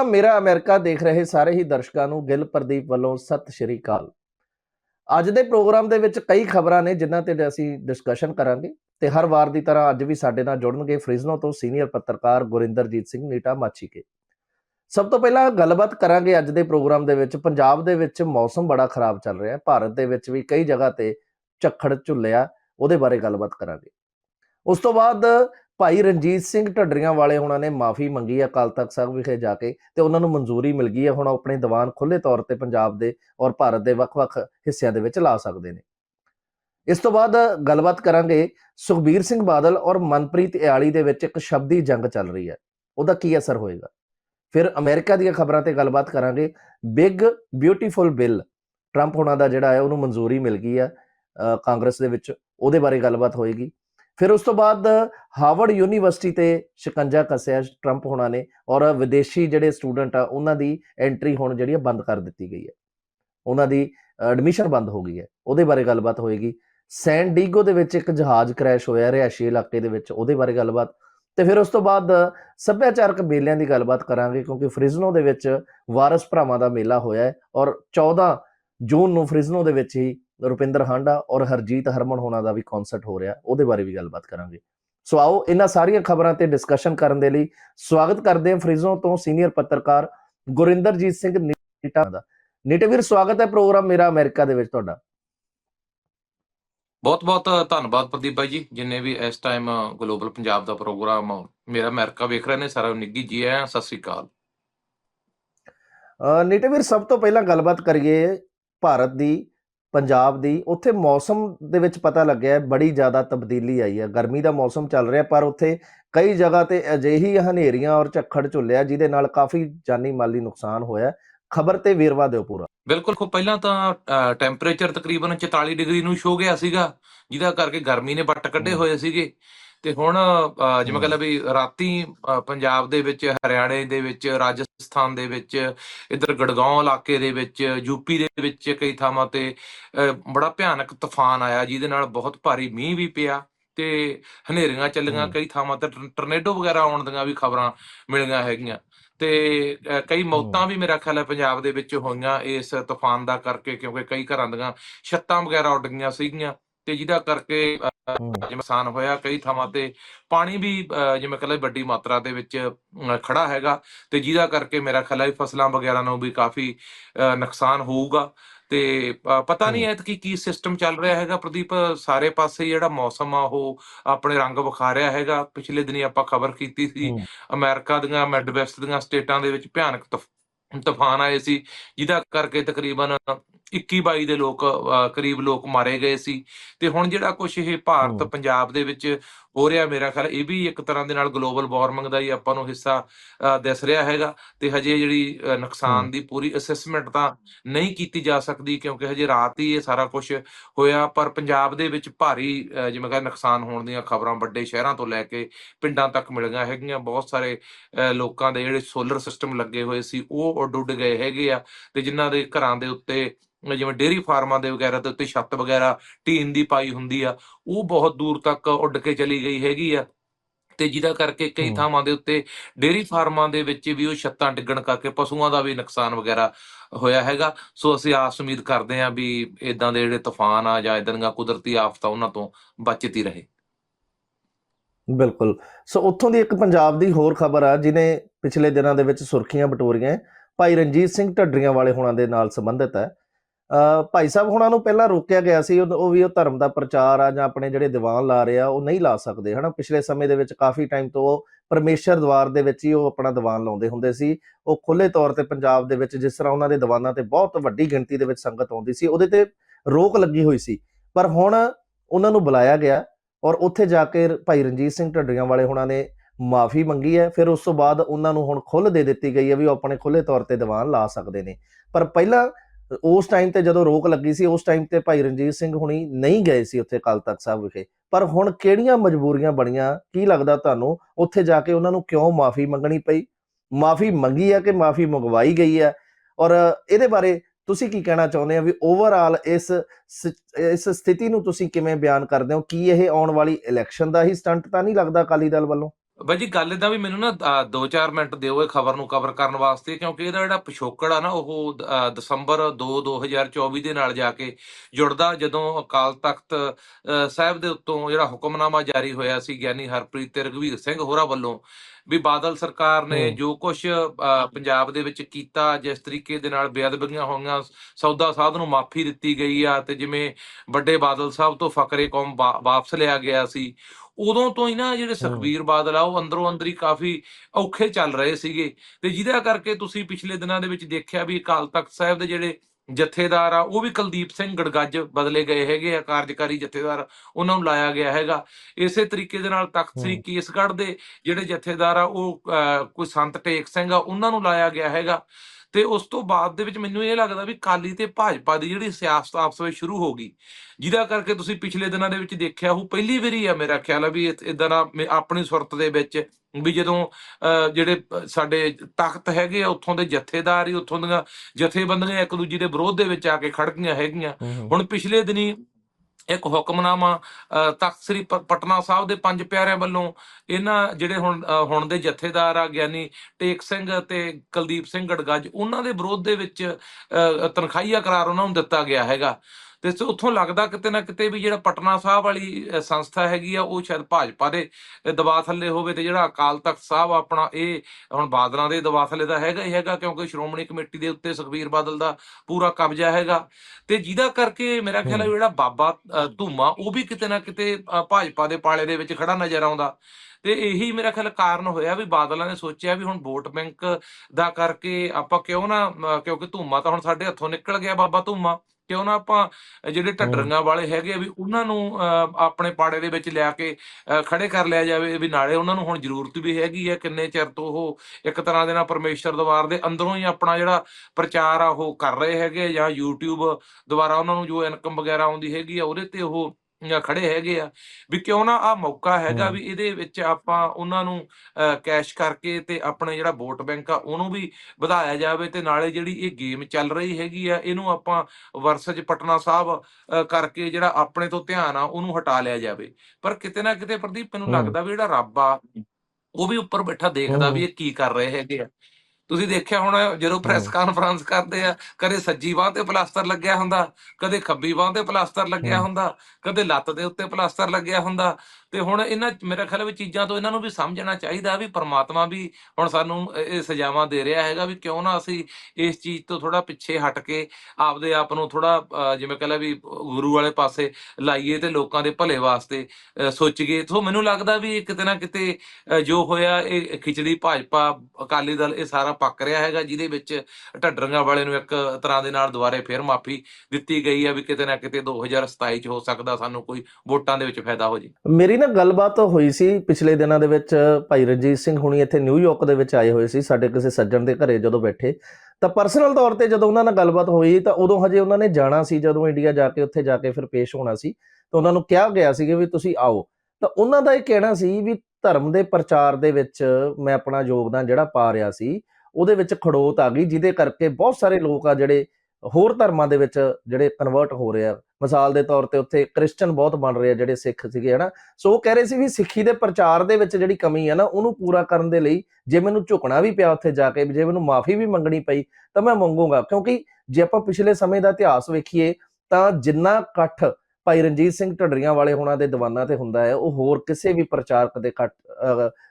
ਪ੍ਰੋਗਰਾਮ ਮੇਰਾ ਅਮਰੀਕਾ ਦੇਖ ਰਹੇ ਸਾਰੇ ਹੀ ਦਰਸ਼ਕਾਂ ਨੂੰ ਗਿੱਲ ਪ੍ਰਦੀਪ ਵੱਲੋਂ ਸਤਿ ਸ਼੍ਰੀ ਅਕਾਲ। ਅੱਜ ਦੇ ਪ੍ਰੋਗਰਾਮ ਦੇ ਵਿੱਚ ਕਈ ਖਬਰਾਂ ਨੇ ਜਿਨ੍ਹਾਂ ਤੇ ਅਸੀਂ ਡਿਸਕਸ਼ਨ ਕਰਾਂਗੇ ਤੇ ਹਰ ਵਾਰ ਦੀ ਤਰ੍ਹਾਂ ਅੱਜ ਵੀ ਸਾਡੇ ਨਾਲ ਜੁੜਨਗੇ ਫ੍ਰਿਜ਼ਨੋ ਤੋਂ ਸੀਨੀਅਰ ਪੱਤਰਕਾਰ ਗੁਰਿੰਦਰਜੀਤ ਸਿੰਘ ਨੀਟਾ ਮਾਚੀਕੇ। ਸਭ ਤੋਂ ਪਹਿਲਾਂ ਗੱਲਬਾਤ ਕਰਾਂਗੇ ਅੱਜ ਦੇ ਪ੍ਰੋਗਰਾਮ ਦੇ ਵਿੱਚ। ਪੰਜਾਬ ਦੇ ਵਿੱਚ ਮੌਸਮ ਬੜਾ ਖਰਾਬ ਚੱਲ ਰਿਹਾ ਹੈ। ਭਾਰਤ ਦੇ ਵਿੱਚ ਵੀ ਕਈ ਜਗ੍ਹਾ ਤੇ ਝੱਖੜ ਝੁੱਲਿਆ। ਉਹਦੇ ਬਾਰੇ ਗੱਲਬਾਤ ਕਰਾਂਗੇ। ਉਸ ਤੋਂ ਬਾਅਦ ਭਾਈ ਰਣਜੀਤ ਸਿੰਘ ਢੱਡਰੀਆਂ ਵਾਲੇ ਉਹਨਾਂ ਨੇ ਮਾਫੀ ਮੰਗੀ ਅਕਾਲ ਤਖਤ ਸਾਹਿਬ ਵਿਖੇ ਜਾ ਕੇ ਤੇ ਉਹਨਾਂ ਨੂੰ ਮਨਜ਼ੂਰੀ ਮਿਲ ਗਈ ਹੈ, ਹੁਣ ਉਹ ਆਪਣੇ ਦੀਵਾਨ ਖੁੱਲੇ ਤੌਰ ਤੇ ਪੰਜਾਬ ਦੇ ਔਰ ਭਾਰਤ ਦੇ ਵੱਖ-ਵੱਖ ਹਿੱਸਿਆਂ ਦੇ ਵਿੱਚ ਲਾ ਸਕਦੇ ਨੇ। ਇਸ ਤੋਂ ਬਾਅਦ ਗੱਲਬਾਤ ਕਰਾਂਗੇ ਸੁਖਬੀਰ ਸਿੰਘ ਬਾਦਲ ਔਰ ਮਨਪ੍ਰੀਤ ਇਆਲੀ ਦੇ ਵਿੱਚ ਇੱਕ ਸ਼ਬਦੀ ਜੰਗ ਚੱਲ ਰਹੀ ਹੈ, ਉਹਦਾ ਕੀ ਅਸਰ ਹੋਏਗਾ? ਫਿਰ ਅਮਰੀਕਾ ਦੀਆਂ ਖਬਰਾਂ ਤੇ ਗੱਲਬਾਤ ਕਰਾਂਗੇ। ਬਿਗ ਬਿਊਟੀਫੁਲ ਬਿੱਲ ਟਰੰਪ ਹੋਣਾ ਦਾ ਜਿਹੜਾ ਹੈ, ਉਹਨੂੰ ਮਨਜ਼ੂਰੀ ਮਿਲ ਗਈ ਹੈ ਕਾਂਗਰਸ ਦੇ ਵਿੱਚ, ਉਹਦੇ ਬਾਰੇ ਗੱਲਬਾਤ ਹੋਏਗੀ। ਫਿਰ ਉਸ ਤੋਂ ਬਾਅਦ ਹਾਰਵਰਡ ਯੂਨੀਵਰਸਿਟੀ ਤੇ ਸ਼ਿਕੰਜਾ ਕੱਸਿਆ ਟਰੰਪ ਹੋਣਾ ਨੇ ਔਰ ਵਿਦੇਸ਼ੀ ਜਿਹੜੇ ਸਟੂਡੈਂਟ ਆ, ਉਹਨਾਂ ਦੀ ਐਂਟਰੀ ਹੁਣ ਜਿਹੜੀ ਆ ਬੰਦ ਕਰ ਦਿੱਤੀ ਗਈ ਹੈ। ਉਹਨਾਂ ਦੀ ਐਡਮਿਸ਼ਨ ਬੰਦ ਹੋ ਗਈ ਹੈ। ਉਹਦੇ ਬਾਰੇ ਗੱਲਬਾਤ ਹੋਏਗੀ। ਸੈਨ ਡੀਗੋ ਦੇ ਵਿੱਚ ਇੱਕ ਜਹਾਜ਼ ਕ੍ਰੈਸ਼ ਹੋਇਆ, ਰਿਹਾਇਸ਼ੀ ਇਲਾਕੇ ਦੇ ਵਿੱਚ, ਉਹਦੇ ਬਾਰੇ ਗੱਲਬਾਤ। ਤੇ ਫਿਰ ਉਸ ਤੋਂ ਬਾਅਦ ਸੱਭਿਆਚਾਰਕ ਮੇਲਿਆਂ ਦੀ ਗੱਲਬਾਤ ਕਰਾਂਗੇ ਕਿਉਂਕਿ ਫ੍ਰਿਜ਼ਨੋ ਦੇ ਵਿੱਚ ਵਾਰਸ ਭਰਾਵਾਂ ਦਾ ਮੇਲਾ ਹੋਇਆ ਹੈ ਔਰ 14 ਜੂਨ ਨੂੰ ਫ੍ਰਿਜ਼ਨੋ ਦੇ ਵਿੱਚ ਹੀ ਰੁਪਿੰਦਰ ਹਾਂਡਾ ਔਰ ਹਰਜੀਤ ਹਰਮਨ ਹੋਣਾ ਦਾ ਵੀ ਕਨਸਰਟ ਹੋ ਰਿਹਾ ਉਹਦੇ ਬਾਰੇ ਵੀ ਗੱਲਬਾਤ ਕਰਾਂਗੇ। ਸੋ ਆਓ ਇਹਨਾਂ ਸਾਰੀਆਂ ਖਬਰਾਂ ਤੇ ਡਿਸਕਸ਼ਨ ਕਰਨ ਦੇ ਲਈ ਸਵਾਗਤ ਕਰਦੇ ਹਾਂ ਫ੍ਰਿਜ਼ਨੋ ਤੋਂ ਸੀਨੀਅਰ ਪੱਤਰਕਾਰ ਗੁਰਿੰਦਰਜੀਤ ਸਿੰਘ ਨੀਟਾ ਦਾ। ਨੀਟੇ ਵੀਰ ਸਵਾਗਤ ਹੈ ਪ੍ਰੋਗਰਾਮ ਮੇਰਾ ਅਮਰੀਕਾ ਦੇ ਵਿੱਚ ਤੁਹਾਡਾ। ਬਹੁਤ ਬਹੁਤ ਧੰਨਵਾਦ ਪ੍ਰਦੀਪ ਭਾਈ ਜੀ ਜਿੰਨੇ ਵੀ ਇਸ ਟਾਈਮ ਗਲੋਬਲ ਪੰਜਾਬ ਦਾ ਪ੍ਰੋਗਰਾਮ ਮੇਰਾ ਅਮਰੀਕਾ ਵੇਖ ਰਹੇ ਨੇ ਸਾਰਾ ਨਿੱਗੀ ਜੀ ਆਇਆਂ ਸਤਿ ਸ੍ਰੀ ਅਕਾਲ। ਨੀਟੇ ਵੀਰ ਸਭ ਤੋਂ ਪਹਿਲਾਂ ਗੱਲਬਾਤ ਕਰੀਏ ਭਾਰਤ ਦੀ ਪੰਜਾਬ ਦੀ ਉੱਥੇ ਮੌਸਮ ਦੇ ਵਿੱਚ ਪਤਾ ਲੱਗਿਆ ਬੜੀ ਜ਼ਿਆਦਾ ਤਬਦੀਲੀ ਆਈ ਹੈ। ਗਰਮੀ ਦਾ ਮੌਸਮ ਚੱਲ ਰਿਹਾ ਪਰ ਉੱਥੇ ਕਈ ਜਗ੍ਹਾ ਤੇ ਅਜਿਹੀ ਹਨੇਰੀਆਂ ਔਰ ਝੱਖੜ ਝੁੱਲਿਆ ਜਿਹਦੇ ਨਾਲ ਕਾਫੀ ਜਾਨੀ ਮਾਲੀ ਨੁਕਸਾਨ ਹੋਇਆ ਖਬਰ ਤੇ ਵੇਰਵਾ ਦਿਓ ਪੂਰਾ। ਬਿਲਕੁਲ ਖੋ ਪਹਿਲਾਂ ਤਾਂ ਟੈਂਪਰੇਚਰ ਤਕਰੀਬਨ 44 ਡਿਗਰੀ ਨੂੰ ਛੋ ਗਿਆ ਸੀਗਾ ਜਿਹਦਾ ਕਰਕੇ ਗਰਮੀ ਨੇ ਵੱਟ ਕੱਢੇ। ਹੋਏ ਸੀਗੇ। ਤੇ ਹੁਣ ਜਿਵੇਂ। ਕਹਿੰਦਾ ਵੀ ਰਾਤੀ ਪੰਜਾਬ ਦੇ ਵਿੱਚ ਹਰਿਆਣੇ ਦੇ ਵਿੱਚ ਰਾਜਸਥਾਨ ਦੇ ਵਿੱਚ ਇਧਰ ਗੜਗਾਉਂ ਇਲਾਕੇ ਦੇ ਵਿੱਚ ਯੂਪੀ ਦੇ ਵਿੱਚ ਕਈ ਥਾਵਾਂ ਤੇ ਬੜਾ ਭਿਆਨਕ ਤੂਫਾਨ ਆਇਆ ਜਿਹਦੇ ਨਾਲ ਬਹੁਤ ਭਾਰੀ ਮੀਂਹ ਵੀ ਪਿਆ ਤੇ ਹਨੇਰੀਆਂ ਚੱਲੀਆਂ। ਕਈ ਥਾਵਾਂ ਤੇ ਟਰ- ਟਰਨੇਡੋ ਵਗੈਰਾ ਆਉਣ ਦੀਆਂ ਵੀ ਖਬਰਾਂ ਮਿਲੀਆਂ ਹੈਗੀਆਂ ਤੇ ਕਈ ਮੌਤਾਂ ਵੀ ਮੇਰਾ ਖਿਆਲ ਹੈ ਪੰਜਾਬ ਦੇ ਵਿੱਚ ਹੋਈਆਂ ਇਸ ਤੂਫਾਨ ਦਾ ਕਰਕੇ ਕਿਉਂਕਿ ਕਈ ਘਰਾਂ ਦੀਆਂ ਛੱਤਾਂ ਵਗੈਰਾ ਉੱਡ ਗਈਆਂ ਸੀਗੀਆਂ ਤੇ ਜਿਹਦਾ ਕਰਕੇ ਜਿਵੇਂ ਨੁਕਸਾਨ ਹੋਇਆ ਕਈ ਥਾਵਾਂ ਤੇ ਪਾਣੀ ਵੀ ਜਿਵੇਂ ਕਹਿੰਦਾ ਵੱਡੀ ਮਾਤਰਾ ਦੇ ਵਿੱਚ ਖੜਾ ਹੈਗਾ। ਤੇ ਜਿਹਦਾ ਕਰਕੇ ਮੇਰਾ ਖਿਆਲ ਹੈ ਫਸਲਾਂ ਵਗੈਰਾ ਨੂੰ ਵੀ ਕਾਫੀ ਨੁਕਸਾਨ ਹੋਊਗਾ। ਤੇ ਪਤਾ ਨਹੀਂ ਹਮ। ਐਤਕੀ ਕੀ ਸਿਸਟਮ ਚੱਲ ਰਿਹਾ ਹੈਗਾ। ਪ੍ਰਦੀਪ ਸਾਰੇ ਪਾਸੇ ਜਿਹੜਾ ਮੌਸਮ ਆ ਉਹ ਆਪਣੇ ਰੰਗ ਵਿਖਾ ਰਿਹਾ ਹੈਗਾ। ਪਿਛਲੇ ਦਿਨੀ ਆਪਾਂ ਖਬਰ ਕੀਤੀ ਸੀ ਅਮਰੀਕਾ ਦੀਆਂ ਮਿਡਵੈਸਟ ਦੀਆਂ ਸਟੇਟਾਂ ਦੇ ਵਿੱਚ ਭਿਆਨਕ ਤੂਫ- ਤੂਫਾਨ ਆਏ ਸੀ। ਜਿਹਦਾ ਕਰਕੇ ਤਕਰੀਬਨ 21 22 ਦੇ ਲੋਕ ਕਰੀਬ ਲੋਕ ਮਾਰੇ ਗਏ ਸੀ ਤੇ ਹੁਣ ਜਿਹੜਾ ਕੁਝ ਇਹ ਭਾਰਤ। ਪੰਜਾਬ ਦੇ ਵਿੱਚ ਹੋ ਰਿਹਾ ਮੇਰਾ ਖਿਆਲ ਇਹ ਵੀ ਇੱਕ ਤਰ੍ਹਾਂ ਦੇ ਨਾਲ ਗਲੋਬਲ ਵਾਰਮਿੰਗ ਦਾ ਹੀ ਆਪਾਂ ਨੂੰ ਹਿੱਸਾ ਦਿਸ ਰਿਹਾ ਹੈਗਾ ਤੇ ਹਜੇ ਜਿਹੜੀ ਨੁਕਸਾਨ। ਦੀ ਪੂਰੀ ਅਸੈਸਮੈਂਟ ਤਾਂ ਨਹੀਂ ਕੀਤੀ ਜਾ ਸਕਦੀ ਕਿਉਂਕਿ ਹਜੇ ਰਾਤ ਹੀ ਇਹ ਸਾਰਾ ਕੁਝ ਹੋਇਆ ਪਰ ਪੰਜਾਬ ਦੇ ਵਿੱਚ ਭਾਰੀ ਜਿਵੇਂ ਕਹਿੰਦਾ ਨੁਕਸਾਨ ਹੋਣ ਦੀਆਂ ਖਬਰਾਂ ਵੱਡੇ ਸ਼ਹਿਰਾਂ ਤੋਂ ਲੈ ਕੇ ਪਿੰਡਾਂ ਤੱਕ ਮਿਲੀਆਂ ਹੈਗੀਆਂ ਬਹੁਤ ਸਾਰੇ ਲੋਕਾਂ ਦੇ ਜਿਹੜੇ ਸੋਲਰ ਸਿਸਟਮ ਲੱਗੇ ਹੋਏ ਸੀ ਉਹ ਉੱਡ ਗਏ ਹੈਗੇ ਆ ਤੇ ਜਿਨ੍ਹਾਂ ਦੇ ਘਰਾਂ ਦੇ ਉੱਤੇ ਜਿਵੇਂ ਡੇਅਰੀ ਫਾਰਮਾਂ ਦੇ ਵਗੈਰਾ ਦੇ ਉੱਤੇ ਛੱਤ ਵਗੈਰਾ ਟੀਨ ਦੀ ਪਾਈ ਹੁੰਦੀ ਆ ਉਹ ਬਹੁਤ ਦੂਰ ਤੱਕ ਉੱਡ ਕੇ ਚਲੀ ਗਈ ਹੈਗੀ ਆ ਤੇ ਜਿਹਦਾ ਕਰਕੇ ਕਈ। ਥਾਵਾਂ ਦੇ ਉੱਤੇ ਡੇਅਰੀ ਫਾਰਮਾਂ ਦੇ ਵਿੱਚ ਵੀ ਉਹ ਛੱਤਾਂ ਡਿੱਗਣ ਕਰਕੇ ਪਸ਼ੂਆਂ ਦਾ ਵੀ ਨੁਕਸਾਨ ਵਗੈਰਾ ਹੋਇਆ ਹੈਗਾ ਸੋ ਅਸੀਂ ਆਸ ਉਮੀਦ ਕਰਦੇ ਹਾਂ ਵੀ ਇਦਾਂ ਦੇ ਜਿਹੜੇ ਤੂਫਾਨ ਆ ਜਾਂ ਇਦਾਂ ਦੀਆਂ ਕੁਦਰਤੀ ਆਫਤਾਂ ਉਹਨਾਂ ਤੋਂ ਬਚਤੀ ਰਹੇ ਬਿਲਕੁਲ ਸੋ ਉੱਥੋਂ ਦੀ ਇੱਕ ਪੰਜਾਬ ਦੀ ਹੋਰ ਖਬਰ ਆ ਜਿਨੇ ਪਿਛਲੇ ਦਿਨਾਂ ਦੇ ਵਿੱਚ ਸੁਰਖੀਆਂ ਬਟੋਰੀਆਂ। ਭਾਈ ਰਣਜੀਤ ਸਿੰਘ ਢੱਡਰੀਆਂ ਵਾਲੇ ਹੁਣਾਂ ਦੇ ਨਾਲ ਸੰਬੰਧਿਤ ਹੈ ਭਾਈ ਸਾਹਿਬ ਹੁਣਾਂ ਨੂੰ ਪਹਿਲਾਂ ਰੋਕਿਆ ਗਿਆ ਸੀ, ਉਹ ਵੀ ਉਹ ਧਰਮ ਦਾ ਪ੍ਰਚਾਰ ਆ ਜਾਂ ਆਪਣੇ ਜਿਹੜੇ ਦੀਵਾਨ ਲਾ ਰਹੇ ਆ, ਉਹ ਨਹੀਂ ਲਾ ਸਕਦੇ, ਹਨਾ? ਪਿਛਲੇ ਸਮੇਂ ਦੇ ਵਿੱਚ ਕਾਫੀ ਟਾਈਮ ਤੋਂ ਉਹ ਪਰਮੇਸ਼ਰ ਦਵਾਰ ਦੇ ਵਿੱਚ ਹੀ ਉਹ ਆਪਣਾ ਦੀਵਾਨ ਲਾਉਂਦੇ ਹੁੰਦੇ ਸੀ। ਉਹ ਖੁੱਲੇ ਤੌਰ ਤੇ ਪੰਜਾਬ ਦੇ ਵਿੱਚ ਜਿਸ ਤਰ੍ਹਾਂ ਉਹਨਾਂ ਦੇ ਦੀਵਾਨਾਂ ਤੇ ਬਹੁਤ ਵੱਡੀ ਗਿਣਤੀ ਦੇ ਵਿੱਚ ਸੰਗਤ ਆਉਂਦੀ ਸੀ, ਉਹਦੇ ਤੇ ਰੋਕ ਲੱਗੀ ਹੋਈ ਸੀ। ਪਰ ਹੁਣ ਉਹਨਾਂ ਨੂੰ ਬੁਲਾਇਆ ਗਿਆ ਔਰ ਉੱਥੇ ਜਾ ਕੇ ਭਾਈ ਰਣਜੀਤ ਸਿੰਘ ਢੱਡਰੀਆਂ ਵਾਲੇ ਹੁਣਾਂ ਨੇ ਮਾਫੀ ਮੰਗੀ ਹੈ। ਫਿਰ ਉਸ ਤੋਂ ਬਾਅਦ ਉਹਨਾਂ ਨੂੰ ਹੁਣ ਖੁੱਲ੍ਹ ਦੇ ਦਿੱਤੀ ਗਈ ਹੈ ਵੀ ਉਹ ਆਪਣੇ ਖੁੱਲੇ ਤੌਰ ਤੇ ਦੀਵਾਨ ਲਾ ਸਕਦੇ ਨੇ। ਪਰ ਪਹਿਲਾਂ ਉਸ ਟਾਈਮ ਤੇ ਜਦੋਂ ਰੋਕ ਲੱਗੀ ਸੀ, ਉਸ ਟਾਈਮ ਤੇ ਭਾਈ ਰਣਜੀਤ ਸਿੰਘ ਹੁਣੀ ਨਹੀਂ ਗਏ ਸੀ ਉੱਥੇ ਅਕਾਲ ਤਖਤ ਸਾਹਿਬ ਵਿਖੇ। ਪਰ ਹੁਣ ਕਿਹੜੀਆਂ ਮਜਬੂਰੀਆਂ ਬਣੀਆਂ? ਕੀ ਲੱਗਦਾ ਤੁਹਾਨੂੰ? ਉੱਥੇ ਜਾ ਕੇ ਉਹਨਾਂ ਨੂੰ ਕਿਉਂ ਮਾਫੀ ਮੰਗਣੀ ਪਈ? ਮਾਫੀ ਮੰਗੀ ਹੈ ਕਿ ਮਾਫੀ ਮੰਗਵਾਈ ਗਈ ਹੈ ਔਰ ਇਹਦੇ ਬਾਰੇ ਤੁਸੀਂ ਕੀ ਕਹਿਣਾ ਚਾਹੁੰਦੇ ਆ ਵੀ ਓਵਰਆਲ ਇਸ ਸ- ਇਸ ਸਥਿਤੀ ਨੂੰ ਤੁਸੀਂ ਕਿਵੇਂ ਬਿਆਨ ਕਰਦੇ ਹੋ? ਕੀ ਇਹ ਆਉਣ ਵਾਲੀ ਇਲੈਕਸ਼ਨ ਦਾ ਹੀ ਸਟੰਟ ਤਾਂ ਨਹੀਂ ਲੱਗਦਾ ਅਕਾਲੀ ਦਲ ਵੱਲੋਂ? ਬਾਈ ਜੀ ਗੱਲ ਇਦਾਂ ਵੀ ਮੈਨੂੰ ਨਾ 2-4 ਮਿੰਟ ਦਿਓ ਇਹ ਖਬਰ ਨੂੰ ਕਵਰ ਕਰਨ ਵਾਸਤੇ ਕਿਉਂਕਿ ਇਹਦਾ ਜਿਹੜਾ ਪਿਛੋਕੜ ਆ ਨਾ ਉਹ ਦਸੰਬਰ 2 2024 ਦੇ ਨਾਲ ਜਾ ਕੇ ਜੁੜਦਾ ਜਦੋਂ ਅਕਾਲ ਤਖਤ ਸਾਹਿਬ ਦੇ ਉੱਤੋਂ ਜਿਹੜਾ ਹੁਕਮਨਾਮਾ ਜਾਰੀ ਹੋਇਆ ਸੀ ਗਿਆਨੀ ਹਰਪ੍ਰੀਤ ਤੇ ਰਘਵੀਰ ਸਿੰਘ ਹੋਰਾਂ ਵੱਲੋਂ ਵੀ ਬਾਦਲ ਸਰਕਾਰ ਨੇ। ਜੋ ਕੁਝ ਪੰਜਾਬ ਦੇ ਵਿੱਚ ਕੀਤਾ ਜਿਸ ਤਰੀਕੇ ਦੇ ਨਾਲ ਬੇਅਦਬੀਆਂ ਹੋਈਆਂ ਸੌਦਾ ਸਾਧ ਨੂੰ ਮਾਫੀ ਦਿੱਤੀ ਗਈ ਆ ਤੇ ਜਿਵੇਂ ਵੱਡੇ ਬਾਦਲ ਸਾਹਿਬ ਤੋਂ ਫਕਰੇ ਕੌਮ ਵਾਪਸ ਲਿਆ ਗਿਆ ਸੀ ਉਦੋਂ ਤੋਂ ਹੀ ਨਾ ਜਿਹੜੇ ਸੁਖਬੀਰ ਬਾਦਲ ਆ ਉਹ ਅੰਦਰੋਂ ਅੰਦਰੀ ਕਾਫੀ ਔਖੇ ਚੱਲ ਰਹੇ ਸੀਗੇ। ਤੇ ਜਿਹਦਾ ਕਰਕੇ ਤੁਸੀਂ ਪਿਛਲੇ ਦਿਨਾਂ ਦੇ ਵਿੱਚ ਦੇਖਿਆ ਵੀ ਅਕਾਲ ਤਖਤ ਸਾਹਿਬ ਦੇ ਜਿਹੜੇ ਜਥੇਦਾਰ ਆ ਉਹ ਵੀ ਕੁਲਦੀਪ ਸਿੰਘ ਗੜਗੱਜ ਬਦਲੇ ਗਏ ਹੈਗੇ ਆ ਕਾਰਜਕਾਰੀ ਜਥੇਦਾਰ ਉਹਨਾਂ ਨੂੰ ਲਾਇਆ ਗਿਆ ਹੈਗਾ। ਇਸੇ ਤਰੀਕੇ ਦੇ ਨਾਲ ਤਖਤ ਸ੍ਰੀ। ਕੇਸਗੜ੍ਹ ਦੇ ਜਿਹੜੇ ਜਥੇਦਾਰ ਆ ਉਹ ਕੋਈ ਸੰਤ ਟੇਕ ਸਿੰਘ ਆ ਉਹਨਾਂ ਨੂੰ ਲਾਇਆ ਗਿਆ ਹੈਗਾ। ਤੇ ਉਸ ਤੋਂ ਬਾਅਦ ਦੇ ਵਿੱਚ ਮੈਨੂੰ ਇਹ ਲੱਗਦਾ ਵੀ ਕਾਲੀ ਤੇ ਭਾਜਪਾ ਦੀ ਜਿਹੜੀ ਸਿਆਸਤ ਆਪਸ ਵਿੱਚ ਸ਼ੁਰੂ ਹੋ ਗਈ ਜਿਹਦਾ ਕਰਕੇ ਤੁਸੀਂ ਪਿਛਲੇ ਦਿਨਾਂ ਦੇ ਵਿੱਚ ਦੇਖਿਆ ਉਹ ਪਹਿਲੀ ਵਾਰੀ ਆ ਮੇਰਾ ਖਿਆਲ ਆ ਵੀ ਇਦਾਂ ਦਾ ਆਪਣੀ ਸੁਰਤ ਦੇ ਵਿੱਚ ਵੀ ਜਦੋਂ ਜਿਹੜੇ ਸਾਡੇ ਤਖਤ ਹੈਗੇ ਆ ਉੱਥੋਂ ਦੇ ਜਥੇਦਾਰ ਹੀ ਉੱਥੋਂ ਦੀਆਂ ਜਥੇਬੰਦੀਆਂ ਇੱਕ ਦੂਜੀ ਦੇ ਵਿਰੋਧ ਦੇ ਵਿੱਚ ਆ ਕੇ ਖੜ ਗਈਆਂ ਹੈਗੀਆਂ। ਹੁਣ ਪਿਛਲੇ ਦਿਨੀ ਇੱਕ ਹੁਕਮਨਾਮਾ ਅ, ਤਖਤ ਸ੍ਰੀ ਪਟਨਾ ਸਾਹਿਬ ਦੇ ਪੰਜ ਪਿਆਰਿਆਂ ਵੱਲੋਂ ਇਹਨਾਂ ਜਿਹੜੇ ਹੁਣ ਹੁਣ ਦੇ ਜਥੇਦਾਰ ਆ ਗਿਆਨੀ ਟੇਕ ਸਿੰਘ ਤੇ ਕੁਲਦੀਪ ਸਿੰਘ ਗੜਗੱਜ ਉਹਨਾਂ ਦੇ ਵਿਰੋਧ ਦੇ ਵਿੱਚ ਅ, ਤਨਖਾਹੀਆ ਕਰਾਰ ਉਹਨਾਂ ਨੂੰ ਦਿੱਤਾ ਗਿਆ ਹੈਗਾ। ਤੇ ਉੱਥੋਂ ਲੱਗਦਾ ਕਿਤੇ ਨਾ ਕਿਤੇ ਵੀ ਜਿਹੜਾ ਪਟਨਾ ਸਾਹਿਬ ਵਾਲੀ ਸੰਸਥਾ ਹੈਗੀ ਆ ਉਹ ਸ਼ਾਇਦ ਭਾਜਪਾ ਦੇ ਦਬਾਅ ਥੱਲੇ ਹੋਵੇ ਤੇ ਜਿਹੜਾ ਅਕਾਲ ਤਖਤ ਸਾਹਿਬ ਆਪਣਾ ਇਹ ਹੁਣ ਬਾਦਲਾਂ ਦੇ ਦਬਾਅ ਥੱਲੇ ਦਾ ਹੈਗਾ ਹੀ ਹੈਗਾ ਕਿਉਂਕਿ ਸ਼੍ਰੋਮਣੀ ਕਮੇਟੀ ਦੇ ਉੱਤੇ ਸੁਖਬੀਰ ਬਾਦਲ ਦਾ ਪੂਰਾ ਕਬਜ਼ਾ ਹੈਗਾ। ਤੇ ਜਿਹਦਾ ਕਰਕੇ ਮੇਰਾ ਖਿਆਲ ਹੈ ਜਿਹੜਾ ਬਾਬਾ ਧੂਮਾ ਉਹ ਵੀ ਕਿਤੇ ਨਾ ਕਿਤੇ ਭਾਜਪਾ ਦੇ ਪਾਲੇ ਦੇ ਵਿੱਚ ਖੜਾ ਨਜ਼ਰ ਆਉਂਦਾ। ਤੇ ਇਹੀ ਮੇਰਾ ਖਿਆਲ ਕਾਰਨ ਹੋਇਆ ਵੀ ਬਾਦਲਾਂ ਨੇ ਸੋਚਿਆ ਵੀ ਹੁਣ ਵੋਟ ਬੈਂਕ ਦਾ ਕਰਕੇ ਆਪਾਂ ਕਿਉਂ ਨਾ ਅ, ਕਿਉਂਕਿ ਧੂਮਾ ਤਾਂ ਹੁਣ ਸਾਡੇ ਹੱਥੋਂ ਨਿਕਲ ਗਿਆ ਬਾਬਾ ਧੂਮਾ। ਕਿਉਂ ਨਾ ਆਪਾਂ ਜਿਹੜੇ। ਢੱਡਰੀਆਂ ਵਾਲੇ ਹੈਗੇ ਆ ਵੀ ਉਹਨਾਂ ਨੂੰ ਆਪਣੇ ਪਾੜੇ ਦੇ ਵਿੱਚ ਲਿਆ ਕੇ ਖੜੇ ਕਰ ਲਿਆ ਜਾਵੇ ਵੀ ਨਾਲੇ ਉਹਨਾਂ ਨੂੰ ਹੁਣ ਜ਼ਰੂਰਤ ਵੀ ਹੈਗੀ ਹੈ ਕਿੰਨੇ ਚਿਰ ਤੋਂ ਉਹ ਇੱਕ ਤਰ੍ਹਾਂ ਦੇ ਨਾਲ ਪਰਮੇਸ਼ਰ ਦਵਾਰ ਦੇ ਅੰਦਰੋਂ ਹੀ ਆਪਣਾ ਜਿਹੜਾ ਪ੍ਰਚਾਰ ਆ ਉਹ ਕਰ ਰਹੇ ਹੈਗੇ ਜਾਂ YouTube ਦੁਆਰਾ ਉਹਨਾਂ ਨੂੰ ਜੋ ਇਨਕਮ ਵਗੈਰਾ ਆਉਂਦੀ ਹੈਗੀ ਆ ਉਹਦੇ ਤੇ ਉਹ ਖੜੇ ਹੈਗੇ ਆ ਵੀ ਕਿਉਂ ਨਾ ਆ ਮੌਕਾ ਹੈਗਾ। ਵੀ ਇਹਦੇ ਵਿੱਚ ਆਪਾਂ ਉਹਨਾਂ ਨੂੰ ਕੈਸ਼ ਕਰਕੇ ਤੇ ਆਪਣੇ ਜਿਹੜਾ ਵੋਟ ਬੈਂਕ ਆ ਉਹਨੂੰ ਵੀ ਵਧਾਇਆ ਜਾਵੇ ਤੇ ਨਾਲੇ ਜਿਹੜੀ ਇਹ ਗੇਮ ਚੱਲ ਰਹੀ ਹੈਗੀ ਆ ਇਹਨੂੰ ਆਪਾਂ ਵਰਸਜ ਪਟਨਾ ਸਾਹਿਬ ਕਰਕੇ ਜਿਹੜਾ ਆਪਣੇ ਤੋਂ ਧਿਆਨ ਆ ਉਹਨੂੰ ਹਟਾ ਲਿਆ ਜਾਵੇ ਪਰ ਕਿਤੇ ਨਾ ਕਿਤੇ ਪ੍ਰਦੀਪ ਮੈਨੂੰ। ਲੱਗਦਾ ਵੀ ਜਿਹੜਾ ਰੱਬ ਆ ਉਹ ਵੀ ਉੱਪਰ ਬੈਠਾ ਦੇਖਦਾ ਵੀ। ਇਹ ਕੀ ਕਰ ਰਹੇ ਹੈਗੇ ਆ ਤੁਸੀਂ ਦੇਖਿਆ ਹੁਣ ਜਦੋਂ ਪ੍ਰੈਸ। ਕਾਨਫਰੰਸ ਕਰਦੇ ਆ ਕਦੇ ਸੱਜੀ ਬਾਹ ਤੇ ਪਲਾਸਟਰ ਲੱਗਿਆ ਹੁੰਦਾ ਕਦੇ ਖੱਬੀ ਬਾਹ ਤੇ ਪਲਾਸਟਰ ਲੱਗਿਆ। ਹੁੰਦਾ ਕਦੇ ਲੱਤ ਦੇ ਉੱਤੇ ਪਲਾਸਟਰ ਲੱਗਿਆ ਹੁੰਦਾ ਤੇ ਹੁਣ ਇਹਨਾਂ ਮੇਰਾ ਖਿਆਲ ਹੈ ਵੀ ਚੀਜ਼ਾਂ ਤੋਂ ਇਹਨਾਂ ਨੂੰ ਵੀ ਸਮਝਣਾ ਚਾਹੀਦਾ ਵੀ ਪ੍ਰਮਾਤਮਾ ਵੀ ਹੁਣ ਸਾਨੂੰ ਇਹ ਸਜ਼ਾਵਾਂ ਦੇ ਰਿਹਾ ਹੈਗਾ ਵੀ ਕਿਉਂ ਨਾ ਅਸੀਂ ਇਸ ਚੀਜ਼ ਤੋਂ ਥੋੜਾ ਪਿੱਛੇ ਹਟ ਕੇ ਆਪਦੇ ਆਪ ਨੂੰ ਥੋੜਾ ਜਿਵੇਂ ਕਹ ਲਾ ਵੀ ਗੁਰੂ ਵਾਲੇ ਪਾਸੇ ਲਾਈਏ ਤੇ ਲੋਕਾਂ ਦੇ ਭਲੇ ਵਾਸਤੇ ਸੋਚੀਏ ਸੋ ਮੈਨੂੰ ਲੱਗਦਾ ਵੀ ਕਿਤੇ ਨਾ ਕਿਤੇ ਜੋ ਹੋਇਆ ਇਹ ਖਿਚੜੀ ਭਾਜਪਾ ਅਕਾਲੀ ਦਲ ਇਹ ਸਾਰਾ ਪੱਕ ਰਿਹਾ ਹੈਗਾ, ਜਿਹਦੇ ਵਿੱਚ ਢੱਡਰੀਆਂ ਵਾਲੇ ਨੂੰ ਇੱਕ ਤਰ੍ਹਾਂ ਦੇ ਨਾਲ ਦੁਬਾਰੇ ਫਿਰ ਮਾਫੀ ਦਿੱਤੀ ਗਈ ਹੈ ਵੀ ਕਿਤੇ ਨਾ ਕਿਤੇ 2027 ਚ ਹੋ ਸਕਦਾ ਸਾਨੂੰ ਕੋਈ ਵੋਟਾਂ ਦੇ ਵਿੱਚ ਫਾਇਦਾ ਹੋ ਜੇ। ਮੇਰੀ ਨਾ ਗੱਲਬਾਤ ਹੋਈ ਸੀ ਪਿਛਲੇ ਦਿਨਾਂ ਦੇ ਵਿੱਚ ਭਾਈ ਰਣਜੀਤ ਸਿੰਘ ਹੁਣੀ ਇੱਥੇ ਨਿਊਯਾਰਕ ਦੇ ਵਿੱਚ ਆਏ ਹੋਏ ਸੀ, ਸਾਡੇ ਕਿਸੇ ਸੱਜਣ ਦੇ ਘਰੇ ਜਦੋਂ ਬੈਠੇ। ਤਾਂ ਪਰਸਨਲ ਤੌਰ ਤੇ ਜਦੋਂ ਉਹਨਾਂ ਨਾਲ ਗੱਲਬਾਤ ਹੋਈ ਤਾਂ ਉਦੋਂ ਹਜੇ ਉਹਨਾਂ ਨੇ ਜਾਣਾ ਸੀ, ਜਦੋਂ ਇੰਡੀਆ ਜਾ ਕੇ ਉੱਥੇ ਜਾ ਕੇ ਫਿਰ ਪੇਸ਼ ਹੋਣਾ ਸੀ, ਤਾਂ ਉਹਨਾਂ ਨੂੰ ਕਿਹਾ ਗਿਆ ਸੀ ਕਿ ਵੀ ਤੁਸੀਂ ਆਓ। ਤਾਂ ਉਹਨਾਂ ਦਾ ਇਹ ਕਹਿਣਾ ਸੀ ਵੀ ਧਰਮ ਦੇ ਪ੍ਰਚਾਰ ਦੇ ਵਿੱਚ ਮੈਂ ਆਪਣਾ ਯੋਗਦਾਨ ਜਿਹੜਾ ਪਾ ਰਿਹਾ ਸੀ ਉਹਦੇ ਵਿੱਚ ਖੜੋਤ ਆ ਗਈ, ਜਿਹਦੇ ਕਰਕੇ ਬਹੁਤ ਸਾਰੇ ਲੋਕ ਆ ਜਿਹੜੇ ਹੋਰ ਧਰਮਾਂ ਦੇ ਵਿੱਚ ਜਿਹੜੇ ਕਨਵਰਟ ਹੋ ਰਹੇ ਆ। ਮਿਸਾਲ ਦੇ ਤੌਰ ਤੇ ਉੱਥੇ ਕ੍ਰਿਸਚੀਅਨ ਬਹੁਤ ਬਣ ਰਹੇ ਆ ਜਿਹੜੇ ਸਿੱਖ ਸੀਗੇ, ਹਨਾ? ਸੋ ਉਹ ਕਹਿ ਰਹੇ ਸੀ ਵੀ ਸਿੱਖੀ ਦੇ ਪ੍ਰਚਾਰ ਦੇ ਵਿੱਚ ਜਿਹੜੀ ਕਮੀ ਹੈ ਨਾ, ਉਹਨੂੰ ਪੂਰਾ ਕਰਨ ਦੇ ਲਈ ਜੇ ਮੈਨੂੰ ਝੁਕਣਾ ਵੀ ਪਿਆ ਉੱਥੇ ਜਾ ਕੇ, ਜੇ ਮੈਨੂੰ ਮਾਫੀ ਵੀ ਮੰਗਣੀ ਪਈ, ਤਾਂ ਮੈਂ ਮੰਗੂਗਾ। ਕਿਉਂਕਿ ਜੇ ਆਪਾਂ ਪਿਛਲੇ ਸਮੇਂ ਦਾ ਇਤਿਹਾਸ ਵੇਖੀਏ, ਤਾਂ ਜਿੰਨਾ ਇਕੱਠ ਭਾਈ ਰਣਜੀਤ ਸਿੰਘ ਢੱਡਰੀਆਂ ਵਾਲੇ ਹੋਣਾ ਦੇ ਦੀਵਾਨਾਂ ਤੇ ਹੁੰਦਾ ਹੈ ਉਹ ਹੋਰ ਕਿਸੇ ਵੀ ਪ੍ਰਚਾਰਕ ਦੇ ਇਕੱਠ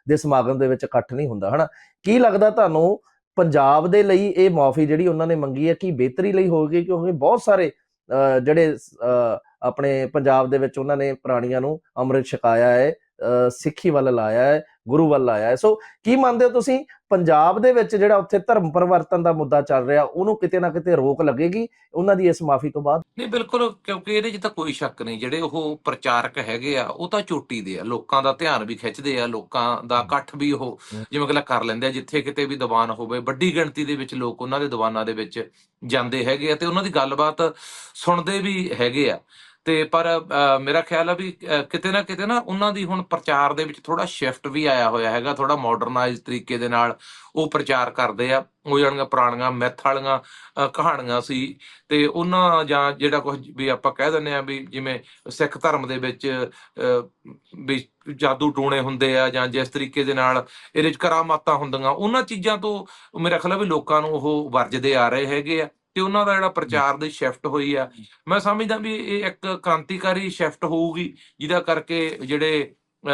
ਦੇ ਸਮਾਗਮ ਦੇ ਵਿੱਚ ਇਕੱਠ ਨਹੀਂ ਹੁੰਦਾ ਹਨਾ? ਕੀ ਲੱਗਦਾ ਤੁਹਾਨੂੰ ਪੰਜਾਬ ਦੇ ਲਈ ਇਹ ਮਾਫੀ ਜਿਹੜੀ ਉਹਨਾਂ ਨੇ ਮੰਗੀ ਹੈ ਕਿ ਬਿਹਤਰੀ ਲਈ ਹੋਵੇਗੀ? ਕਿਉਂਕਿ ਬਹੁਤ ਸਾਰੇ ਅਹ, ਜਿਹੜੇ ਅਹ, ਆਪਣੇ ਪੰਜਾਬ ਦੇ ਵਿੱਚ ਉਹਨਾਂ ਨੇ ਪ੍ਰਾਣੀਆਂ ਨੂੰ ਅੰਮ੍ਰਿਤ ਛਕਾਇਆ ਹੈ ਅਹ, ਸਿੱਖੀ ਵੱਲ ਲਾਇਆ ਹੈ ਗੁਰੂ ਵੱਲ ਲਾਇਆ ਹੈ। ਸੋ ਕੀ ਮੰਨਦੇ ਹੋ ਤੁਸੀਂ? ਪੰਜਾਬ ਦੇ ਵਿੱਚ ਜਿਹੜਾ ਉੱਥੇ ਧਰਮ ਪਰਿਵਰਤਨ ਦਾ ਮੁੱਦਾ ਚੱਲ ਰਿਹਾ ਉਹਨੂੰ ਕਿਤੇ ਨਾ ਕਿਤੇ ਰੋਕ ਲੱਗੇਗੀ? ਉਹਨਾਂ ਦੀ ਇਸ ਮਾਫੀ ਤੋਂ ਬਾਅਦ? ਨਹੀਂ ਬਿਲਕੁਲ ਕਿਉਂਕਿ ਇਹਦੇ 'ਚ ਤਾਂ ਕੋਈ ਸ਼ੱਕ ਨਹੀਂ। ਜਿਹੜੇ ਉਹ ਪ੍ਰਚਾਰਕ ਹੈਗੇ ਆ ਉਹ ਤਾਂ ਚੋਟੀ ਦੇ ਆ। ਲੋਕਾਂ ਦਾ ਧਿਆਨ ਵੀ ਖਿੱਚਦੇ ਆ ਲੋਕਾਂ ਦਾ ਇਕੱਠ ਵੀ ਉਹ। ਜਿਵੇਂ ਕਿ ਕਰ ਲੈਂਦੇ ਆ ਜਿੱਥੇ ਕਿਤੇ ਵੀ ਦੀਵਾਨ ਹੋਵੇ ਵੱਡੀ ਗਿਣਤੀ ਦੇ ਵਿੱਚ ਲੋਕ ਉਹਨਾਂ ਦੇ ਦੀਵਾਨਾਂ ਦੇ ਵਿੱਚ ਜਾਂਦੇ ਹੈਗੇ ਆ ਤੇ ਉਹਨਾਂ ਦੀ ਗੱਲਬਾਤ ਸੁਣਦੇ ਵੀ ਹੈਗੇ ਆ। ਤੇ ਪਰ ਮੇਰਾ ਖਿਆਲ ਆ ਵੀ ਕਿਤੇ ਨਾ ਕਿਤੇ ਨਾ ਉਹਨਾਂ ਦੀ ਹੁਣ ਪ੍ਰਚਾਰ ਦੇ ਵਿੱਚ ਥੋੜਾ ਸ਼ਿਫਟ ਵੀ ਆਇਆ ਹੋਇਆ ਹੈਗਾ ਥੋੜਾ ਮਾਡਰਨਾਈਜ਼ ਤਰੀਕੇ ਦੇ ਨਾਲ ਉਹ ਪ੍ਰਚਾਰ ਕਰਦੇ ਆ। ਉਹ ਜਿਹੜੀਆਂ ਪੁਰਾਣੀਆਂ ਮਿੱਥ ਵਾਲੀਆਂ ਕਹਾਣੀਆਂ ਸੀ ਤੇ ਉਹਨਾਂ ਜਾਂ ਜਿਹੜਾ ਕੁਝ ਵੀ ਆਪਾਂ ਕਹਿ ਦਿੰਦੇ ਆ ਵੀ ਜਿਵੇਂ ਸਿੱਖ ਧਰਮ ਦੇ ਵਿੱਚ ਵੀ ਜਾਦੂ ਟੂਣੇ ਹੁੰਦੇ ਆ ਜਾਂ ਜਿਸ ਤਰੀਕੇ ਦੇ ਨਾਲ ਇਹਦੇ ਚ ਕਰਾਮਾਤਾਂ ਹੁੰਦੀਆਂ, ਉਹਨਾਂ ਚੀਜ਼ਾਂ ਤੋਂ ਮੇਰਾ ਖਿਆਲ ਆ ਵੀ ਲੋਕਾਂ ਨੂੰ ਉਹ ਵਰਜਦੇ ਆ ਰਹੇ ਹੈਗੇ ਆ। ਤੇ ਉਹਨਾਂ ਦਾ ਜਿਹੜਾ ਪ੍ਰਚਾਰ ਦੀ ਸ਼ਿਫਟ ਹੋਈ ਆ। ਮੈਂ ਸਮਝਦਾ ਵੀ ਇਹ ਇੱਕ ਕ੍ਰਾਂਤੀਕਾਰੀ ਸ਼ਿਫਟ ਹੋਊਗੀ ਜਿਹਦਾ ਕਰਕੇ ਜਿਹੜੇ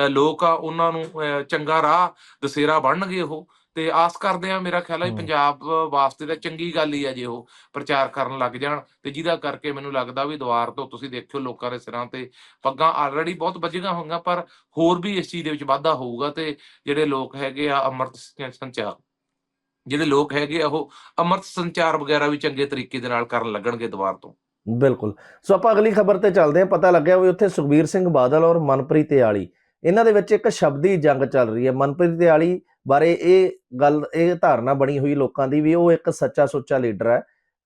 ਲੋਕ ਆ ਉਹਨਾਂ ਨੂੰ ਚੰਗਾ ਰਾਹ ਦਸੇਰਾ ਬਣਨਗੇ ਉਹ। ਤੇ ਆਸ ਕਰਦੇ ਆ ਮੇਰਾ ਖਿਆਲ ਹੈ। ਪੰਜਾਬ ਵਾਸਤੇ ਤਾਂ ਚੰਗੀ ਗੱਲ ਹੀ ਆ ਜੇ ਉਹ ਪ੍ਰਚਾਰ ਕਰਨ ਲੱਗ ਜਾਣ। ਤੇ ਜਿਹਦਾ ਕਰਕੇ ਮੈਨੂੰ ਲੱਗਦਾ ਵੀ ਦੁਆਰ ਤੋਂ ਤੁਸੀਂ ਦੇਖਿਓ ਲੋਕਾਂ ਦੇ ਸਿਰਾਂ ਤੇ ਪੱਗਾਂ ਆਲਰੇਡੀ ਬਹੁਤ ਵੱਜੀਆਂ ਹੋਈਆਂ ਪਰ ਹੋਰ ਵੀ ਇਸ ਚੀਜ਼ ਦੇ ਵਿੱਚ ਵਾਧਾ ਹੋਊਗਾ ਤੇ ਜਿਹੜੇ ਲੋਕ ਹੈਗੇ ਆ ਅੰਮ੍ਰਿਤ ਸੰਚਾਰ ਜਿਹੜੇ ਲੋਕ ਹੈਗੇ ਆ, ਉਹ ਅੰਮ੍ਰਿਤ ਸੰਚਾਰ ਵਗੈਰਾ ਵੀ ਚੰਗੇ ਤਰੀਕੇ ਦੇ ਨਾਲ ਕਰਨ ਲੱਗਣਗੇ ਦੁਆਰ ਤੋਂ। ਬਿਲਕੁਲ। ਸੋ ਆਪਾਂ ਅਗਲੀ ਖਬਰ ਤੇ ਚੱਲਦੇ ਹਾਂ। ਪਤਾ ਲੱਗਿਆ ਵੀ ਉੱਥੇ ਸੁਖਬੀਰ ਸਿੰਘ ਬਾਦਲ ਔਰ ਮਨਪ੍ਰੀਤ ਇਆਲੀ ਇਹਨਾਂ ਦੇ ਵਿੱਚ ਇੱਕ ਸ਼ਬਦੀ ਜੰਗ ਚੱਲ ਰਹੀ ਹੈ। ਮਨਪ੍ਰੀਤ ਇਆਲੀ ਬਾਰੇ ਇਹ ਗੱਲ, ਇਹ ਧਾਰਨਾ ਬਣੀ ਹੋਈ ਲੋਕਾਂ ਦੀ ਵੀ ਉਹ ਇੱਕ ਸੱਚਾ ਸੁੱਚਾ ਲੀਡਰ ਹੈ।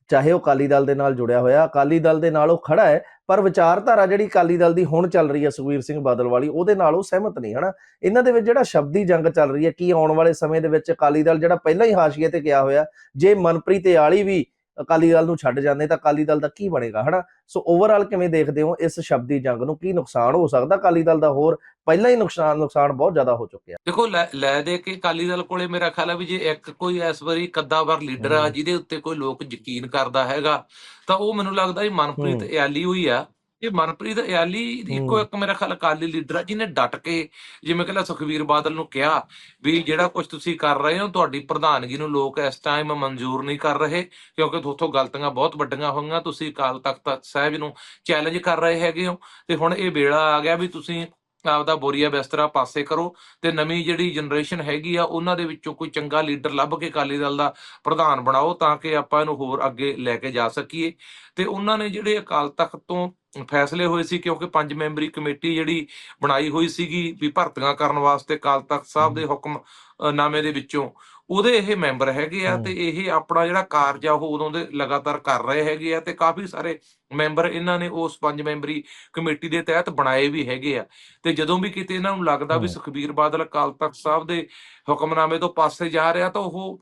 ਚਾਹੇ ਉਹ ਅਕਾਲੀ ਦਲ ਦੇ ਨਾਲ ਜੁੜਿਆ ਹੋਇਆ, ਅਕਾਲੀ ਦਲ ਦੇ ਨਾਲ ਉਹ ਖੜਾ ਹੈ, ਪਰ ਵਿਚਾਰਧਾਰਾ ਜਿਹੜੀ ਅਕਾਲੀ ਦਲ ਦੀ ਹੁਣ ਚੱਲ ਰਹੀ ਹੈ ਸੁਖਬੀਰ ਸਿੰਘ ਬਾਦਲ ਵਾਲੀ ਉਹਦੇ ਨਾਲ ਉਹ ਸਹਿਮਤ ਨਹੀਂ, ਹਨਾ? ਇਹਨਾਂ ਦੇ ਵਿੱਚ ਜਿਹੜਾ ਸ਼ਬਦੀ ਜੰਗ ਚੱਲ ਰਹੀ ਹੈ, ਕੀ ਆਉਣ ਵਾਲੇ ਸਮੇਂ ਦੇ ਵਿੱਚ ਅਕਾਲੀ ਦਲ ਜਿਹੜਾ ਪਹਿਲਾਂ ਹੀ ਹਾਸ਼ੀਏ ਤੇ ਗਿਆ ਹੋਇਆ, ਜੇ ਮਨਪ੍ਰੀਤ ਇਆਲੀ ਵੀ ਅਕਾਲੀ ਦਲ ਨੂੰ ਛੱਡ ਜਾਂਦੇ ਤਾਂ ਅਕਾਲੀ ਦਲ ਦਾ ਕੀ ਬਣੇਗਾ ਹਨਾ? ਸੋ ਓਵਰਆਲ ਕਿਵੇਂ ਦੇਖਦੇ ਹੋ ਇਸ ਸ਼ਬਦੀ ਜੰਗ ਨੂੰ? ਕੀ ਨੁਕਸਾਨ ਹੋ ਸਕਦਾ ਅਕਾਲੀ ਦਲ ਦਾ? ਹੋਰ ਪਹਿਲਾਂ ਹੀ ਨੁਕਸਾਨ ਨੁਕਸਾਨ ਬਹੁਤ ਜ਼ਿਆਦਾ ਹੋ ਚੁੱਕਿਆ। ਦੇਖੋ ਲੈ ਦੇ ਕੇ ਅਕਾਲੀ ਦਲ ਕੋਲੇ ਮੇਰਾ ਖਿਆਲ ਹੈ ਵੀ ਜੇ ਇੱਕ ਕੋਈ ਇਸ ਵਾਰੀ ਕੱਦਾਵਰ ਲੀਡਰ ਆ। ਜਿਹਦੇ ਉੱਤੇ ਕੋਈ ਲੋਕ ਯਕੀਨ ਕਰਦਾ ਹੈਗਾ ਤਾਂ ਉਹ ਮੈਨੂੰ ਲੱਗਦਾ ਵੀ ਮਨਪ੍ਰੀਤ। ਇਆਲੀ ਹੋਈ ਆ। ਇਹ ਮਨਪ੍ਰੀਤ ਇਆਲੀ ਇੱਕੋ। ਇੱਕ ਮੇਰਾ ਖਿਆਲ ਅਕਾਲੀ ਲੀਡਰ ਆ ਜਿਹਨੇ ਡਟ ਕੇ ਜਿਵੇਂ ਕਹਿੰਦਾ ਸੁਖਵੀਰ ਬਾਦਲ ਨੂੰ ਕਿਹਾ ਵੀ ਜਿਹੜਾ ਕੁਝ ਤੁਸੀਂ ਕਰ ਰਹੇ ਹੋ ਤੁਹਾਡੀ ਪ੍ਰਧਾਨਗੀ ਨੂੰ ਲੋਕ ਇਸ ਟਾਈਮ ਮਨਜ਼ੂਰ ਨਹੀਂ ਕਰ ਰਹੇ ਕਿਉਂਕਿ ਤੁਹਾਥੋਂ ਗਲਤੀਆਂ ਬਹੁਤ ਵੱਡੀਆਂ ਹੋਈਆਂ ਤੁਸੀਂ ਅਕਾਲ ਤਖਤ ਸਾਹਿਬ ਨੂੰ ਚੈਲੰਜ ਕਰ ਰਹੇ ਹੈਗੇ ਹੋ ਤੇ ਹੁਣ ਇਹ ਵੇਲਾ ਆ ਗਿਆ ਵੀ ਤੁਸੀਂ ਆਪਦਾ ਬੋਰੀਆ ਬਿਸਤਰਾ ਪਾਸੇ ਕਰੋ ਤੇ ਨਵੀਂ ਜਿਹੜੀ ਜਨਰੇਸ਼ਨ ਹੈਗੀ ਆ, ਉਹਨਾਂ ਦੇ ਵਿੱਚੋਂ ਕੋਈ ਚੰਗਾ ਲੀਡਰ ਲੱਭ ਕੇ ਅਕਾਲੀ ਦਲ ਦਾ ਪ੍ਰਧਾਨ ਬਣਾਓ ਤਾਂ ਕਿ ਆਪਾਂ ਇਹਨੂੰ ਹੋਰ ਅੱਗੇ ਲੈ ਕੇ ਜਾ ਸਕੀਏ। ਤੇ ਉਹਨਾਂ ਨੇ ਜਿਹੜੇ ਅਕਾਲ ਤਖਤ ਤੋਂ ਫੈਸਲੇ ਹੋਏ ਸੀ, ਕਿਉਂਕਿ ਪੰਜ ਮੈਂਬਰੀ ਕਮੇਟੀ ਜਿਹੜੀ ਬਣਾਈ ਹੋਈ ਸੀਗੀ ਵੀ ਭਰਤੀਆਂ ਕਰਨ ਵਾਸਤੇ ਅਕਾਲ ਤਖਤ ਸਾਹਿਬ ਦੇ ਹੁਕਮਨਾਮੇ ਦੇ ਵਿੱਚੋਂ ਉਹਦੇ ਇਹ ਮੈਂਬਰ ਹੈਗੇ ਆ। ਤੇ ਇਹ ਆਪਣਾ ਜਿਹੜਾ ਕਾਰਜ ਆ ਉਹ ਉਦੋਂ ਦੇ ਲਗਾਤਾਰ ਕਰ ਰਹੇ ਹੈਗੇ ਆ ਤੇ ਕਾਫੀ ਸਾਰੇ ਮੈਂਬਰ ਇਹਨਾਂ ਨੇ ਉਸ ਪੰਜ ਮੈਂਬਰੀ ਕਮੇਟੀ ਦੇ ਤਹਿਤ ਬਣਾਏ ਵੀ ਹੈਗੇ ਆ ਤੇ ਜਦੋਂ ਵੀ ਕਿਤੇ ਇਹਨਾਂ ਨੂੰ ਲੱਗਦਾ ਵੀ। ਸੁਖਬੀਰ ਬਾਦਲ ਅਕਾਲ ਤਖਤ ਸਾਹਿਬ ਦੇ ਹੁਕਮਨਾਮੇ ਤੋਂ ਪਾਸੇ ਜਾ ਰਿਹਾ ਤਾਂ ਉਹ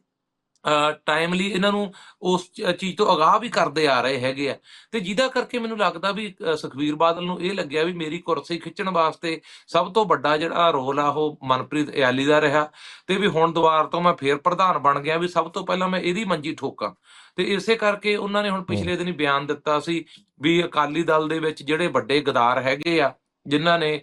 ਟਾਈਮਲੀ ਇਹਨਾਂ ਨੂੰ ਉਸ ਚੀਜ਼ ਤੋਂ ਅਗਾਹ ਵੀ ਕਰਦੇ ਆ ਰਹੇ ਹੈਗੇ ਆ। ਤੇ ਜਿਹਦਾ ਕਰਕੇ ਮੈਨੂੰ ਲੱਗਦਾ ਵੀ ਅ, ਸੁਖਬੀਰ ਬਾਦਲ ਨੂੰ ਇਹ ਲੱਗਿਆ ਵੀ ਮੇਰੀ ਕੁਰਸੀ ਖਿੱਚਣ ਵਾਸਤੇ ਸਭ ਤੋਂ ਵੱਡਾ ਜਿਹੜਾ ਰੋਲ ਆ ਉਹ ਮਨਪ੍ਰੀਤ ਇਆਲੀ ਦਾ ਰਿਹਾ। ਤੇ ਵੀ ਹੁਣ ਦੁਬਾਰ ਤੋਂ ਮੈਂ ਫੇਰ ਪ੍ਰਧਾਨ ਬਣ ਗਿਆ ਵੀ ਸਭ ਤੋਂ ਪਹਿਲਾਂ ਮੈਂ ਇਹਦੀ ਮੰਜੀ ਠੋਕਾਂ। ਤੇ ਇਸੇ ਕਰਕੇ ਉਹਨਾਂ ਨੇ ਹੁਣ ਪਿਛਲੇ ਦਿਨੀ ਬਿਆਨ ਦਿੱਤਾ ਸੀ ਵੀ ਅਕਾਲੀ ਦਲ ਦੇ ਵਿੱਚ ਜਿਹੜੇ ਵੱਡੇ ਗਦਾਰ ਹੈਗੇ ਆ ਜਿਨ੍ਹਾਂ ਨੇ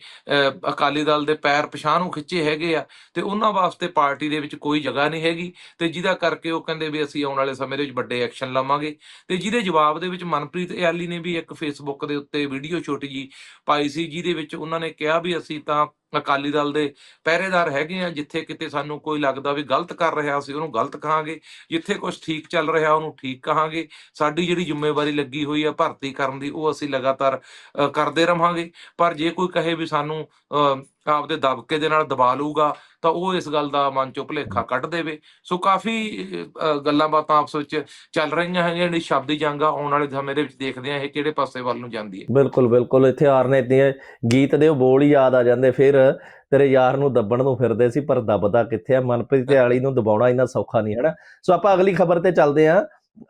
ਅਕਾਲੀ ਦਲ ਦੇ ਪੈਰ ਪਛਾਣ ਨੂੰ ਖਿੱਚੇ ਹੈਗੇ ਆ ਤੇ ਉਹਨਾਂ ਵਾਸਤੇ ਪਾਰਟੀ ਦੇ ਵਿੱਚ ਕੋਈ ਜਗ੍ਹਾ ਨਹੀਂ ਹੈਗੀ ਤੇ ਜਿਹਦਾ ਕਰਕੇ ਉਹ ਕਹਿੰਦੇ ਵੀ ਅਸੀਂ ਆਉਣ ਵਾਲੇ ਸਮੇਂ ਦੇ ਵਿੱਚ ਵੱਡੇ ਐਕਸ਼ਨ ਲਵਾਂਗੇ ਤੇ ਜਿਹਦੇ ਜਵਾਬ ਦੇ ਵਿੱਚ ਮਨਪ੍ਰੀਤ ਇਆਲੀ ਨੇ ਵੀ ਇੱਕ ਫੇਸਬੁੱਕ ਦੇ ਉੱਤੇ ਵੀਡੀਓ ਛੋਟੀ ਜੀ ਪਾਈ ਸੀ ਜਿਹਦੇ ਵਿੱਚ ਉਹਨਾਂ ਨੇ ਕਿਹਾ ਵੀ ਅਸੀਂ ਤਾਂ ਅਕਾਲੀ ਦਲ ਦੇ ਪਹਿਰੇਦਾਰ ਹੈਗੇ ਆ, ਜਿੱਥੇ ਕਿਤੇ ਸਾਨੂੰ ਕੋਈ ਲੱਗਦਾ ਵੀ ਗਲਤ ਕਰ ਰਿਹਾ ਅਸੀਂ ਉਹਨੂੰ ਗਲਤ ਕਹਾਂਗੇ, ਜਿੱਥੇ ਕੁਝ ਠੀਕ ਚੱਲ ਰਿਹਾ ਉਹਨੂੰ ਠੀਕ ਕਹਾਂਗੇ, ਸਾਡੀ ਜਿਹੜੀ ਜ਼ਿੰਮੇਵਾਰੀ ਲੱਗੀ ਹੋਈ ਆ ਭਰਤੀ ਕਰਨ ਦੀ, ਉਹ ਅਸੀਂ ਲਗਾਤਾਰ ਕਰਦੇ ਰਵਾਂਗੇ, ਪਰ ਜੇ ਕੋਈ ਕਹੇ ਵੀ ਸਾਨੂੰ ਆਪਦੇ ਦਬਕੇ ਦੇ ਨਾਲ ਦਬਾ ਲੂਗਾ ਤਾਂ ਉਹ ਇਸ ਗੱਲ ਦਾ ਮਨ ਚੋਂ ਭੁਲੇਖਾ ਕੱਢ ਦੇਵੇ। ਸੋ ਕਾਫੀ ਗੱਲਾਂ ਬਾਤਾਂ ਆਪਸ ਵਿੱਚ ਚੱਲ ਰਹੀਆਂ ਹੈਗੀਆਂ ਜਿਹੜੀ ਸ਼ਬਦੀ ਜੰਗ ਆ ਆਉਣ ਵਾਲੇ ਸਮੇਂ ਦੇ ਵਿੱਚ ਦੇਖਦੇ ਆ ਇਹ ਕਿਹੜੇ ਪਾਸੇ ਵੱਲ ਨੂੰ ਜਾਂਦੀ ਹੈ। ਬਿਲਕੁਲ ਬਿਲਕੁਲ ਇੱਥੇ ਆਰਨੇ ਦੇ ਗੀਤ ਦੇ ਉਹ ਬੋਲ ਹੀ ਯਾਦ ਆ ਜਾਂਦੇ ਫਿਰ ਤੇਰੇ ਯਾਰ ਨੂੰ ਦੱਬਣ ਨੂੰ ਫਿਰਦੇ ਸੀ ਪਰ ਦੱਬਦਾ ਕਿੱਥੇ ਆ? ਮਨਪ੍ਰੀਤ ਤੇ ਵਾਲੀ ਨੂੰ ਦਬਾਉਣਾ ਇੰਨਾ ਸੌਖਾ ਨਹੀਂ ਹੈ ਨਾ ਸੋ ਆਪਾਂ ਅਗਲੀ ਖਬਰ ਤੇ ਚੱਲਦੇ ਹਾਂ।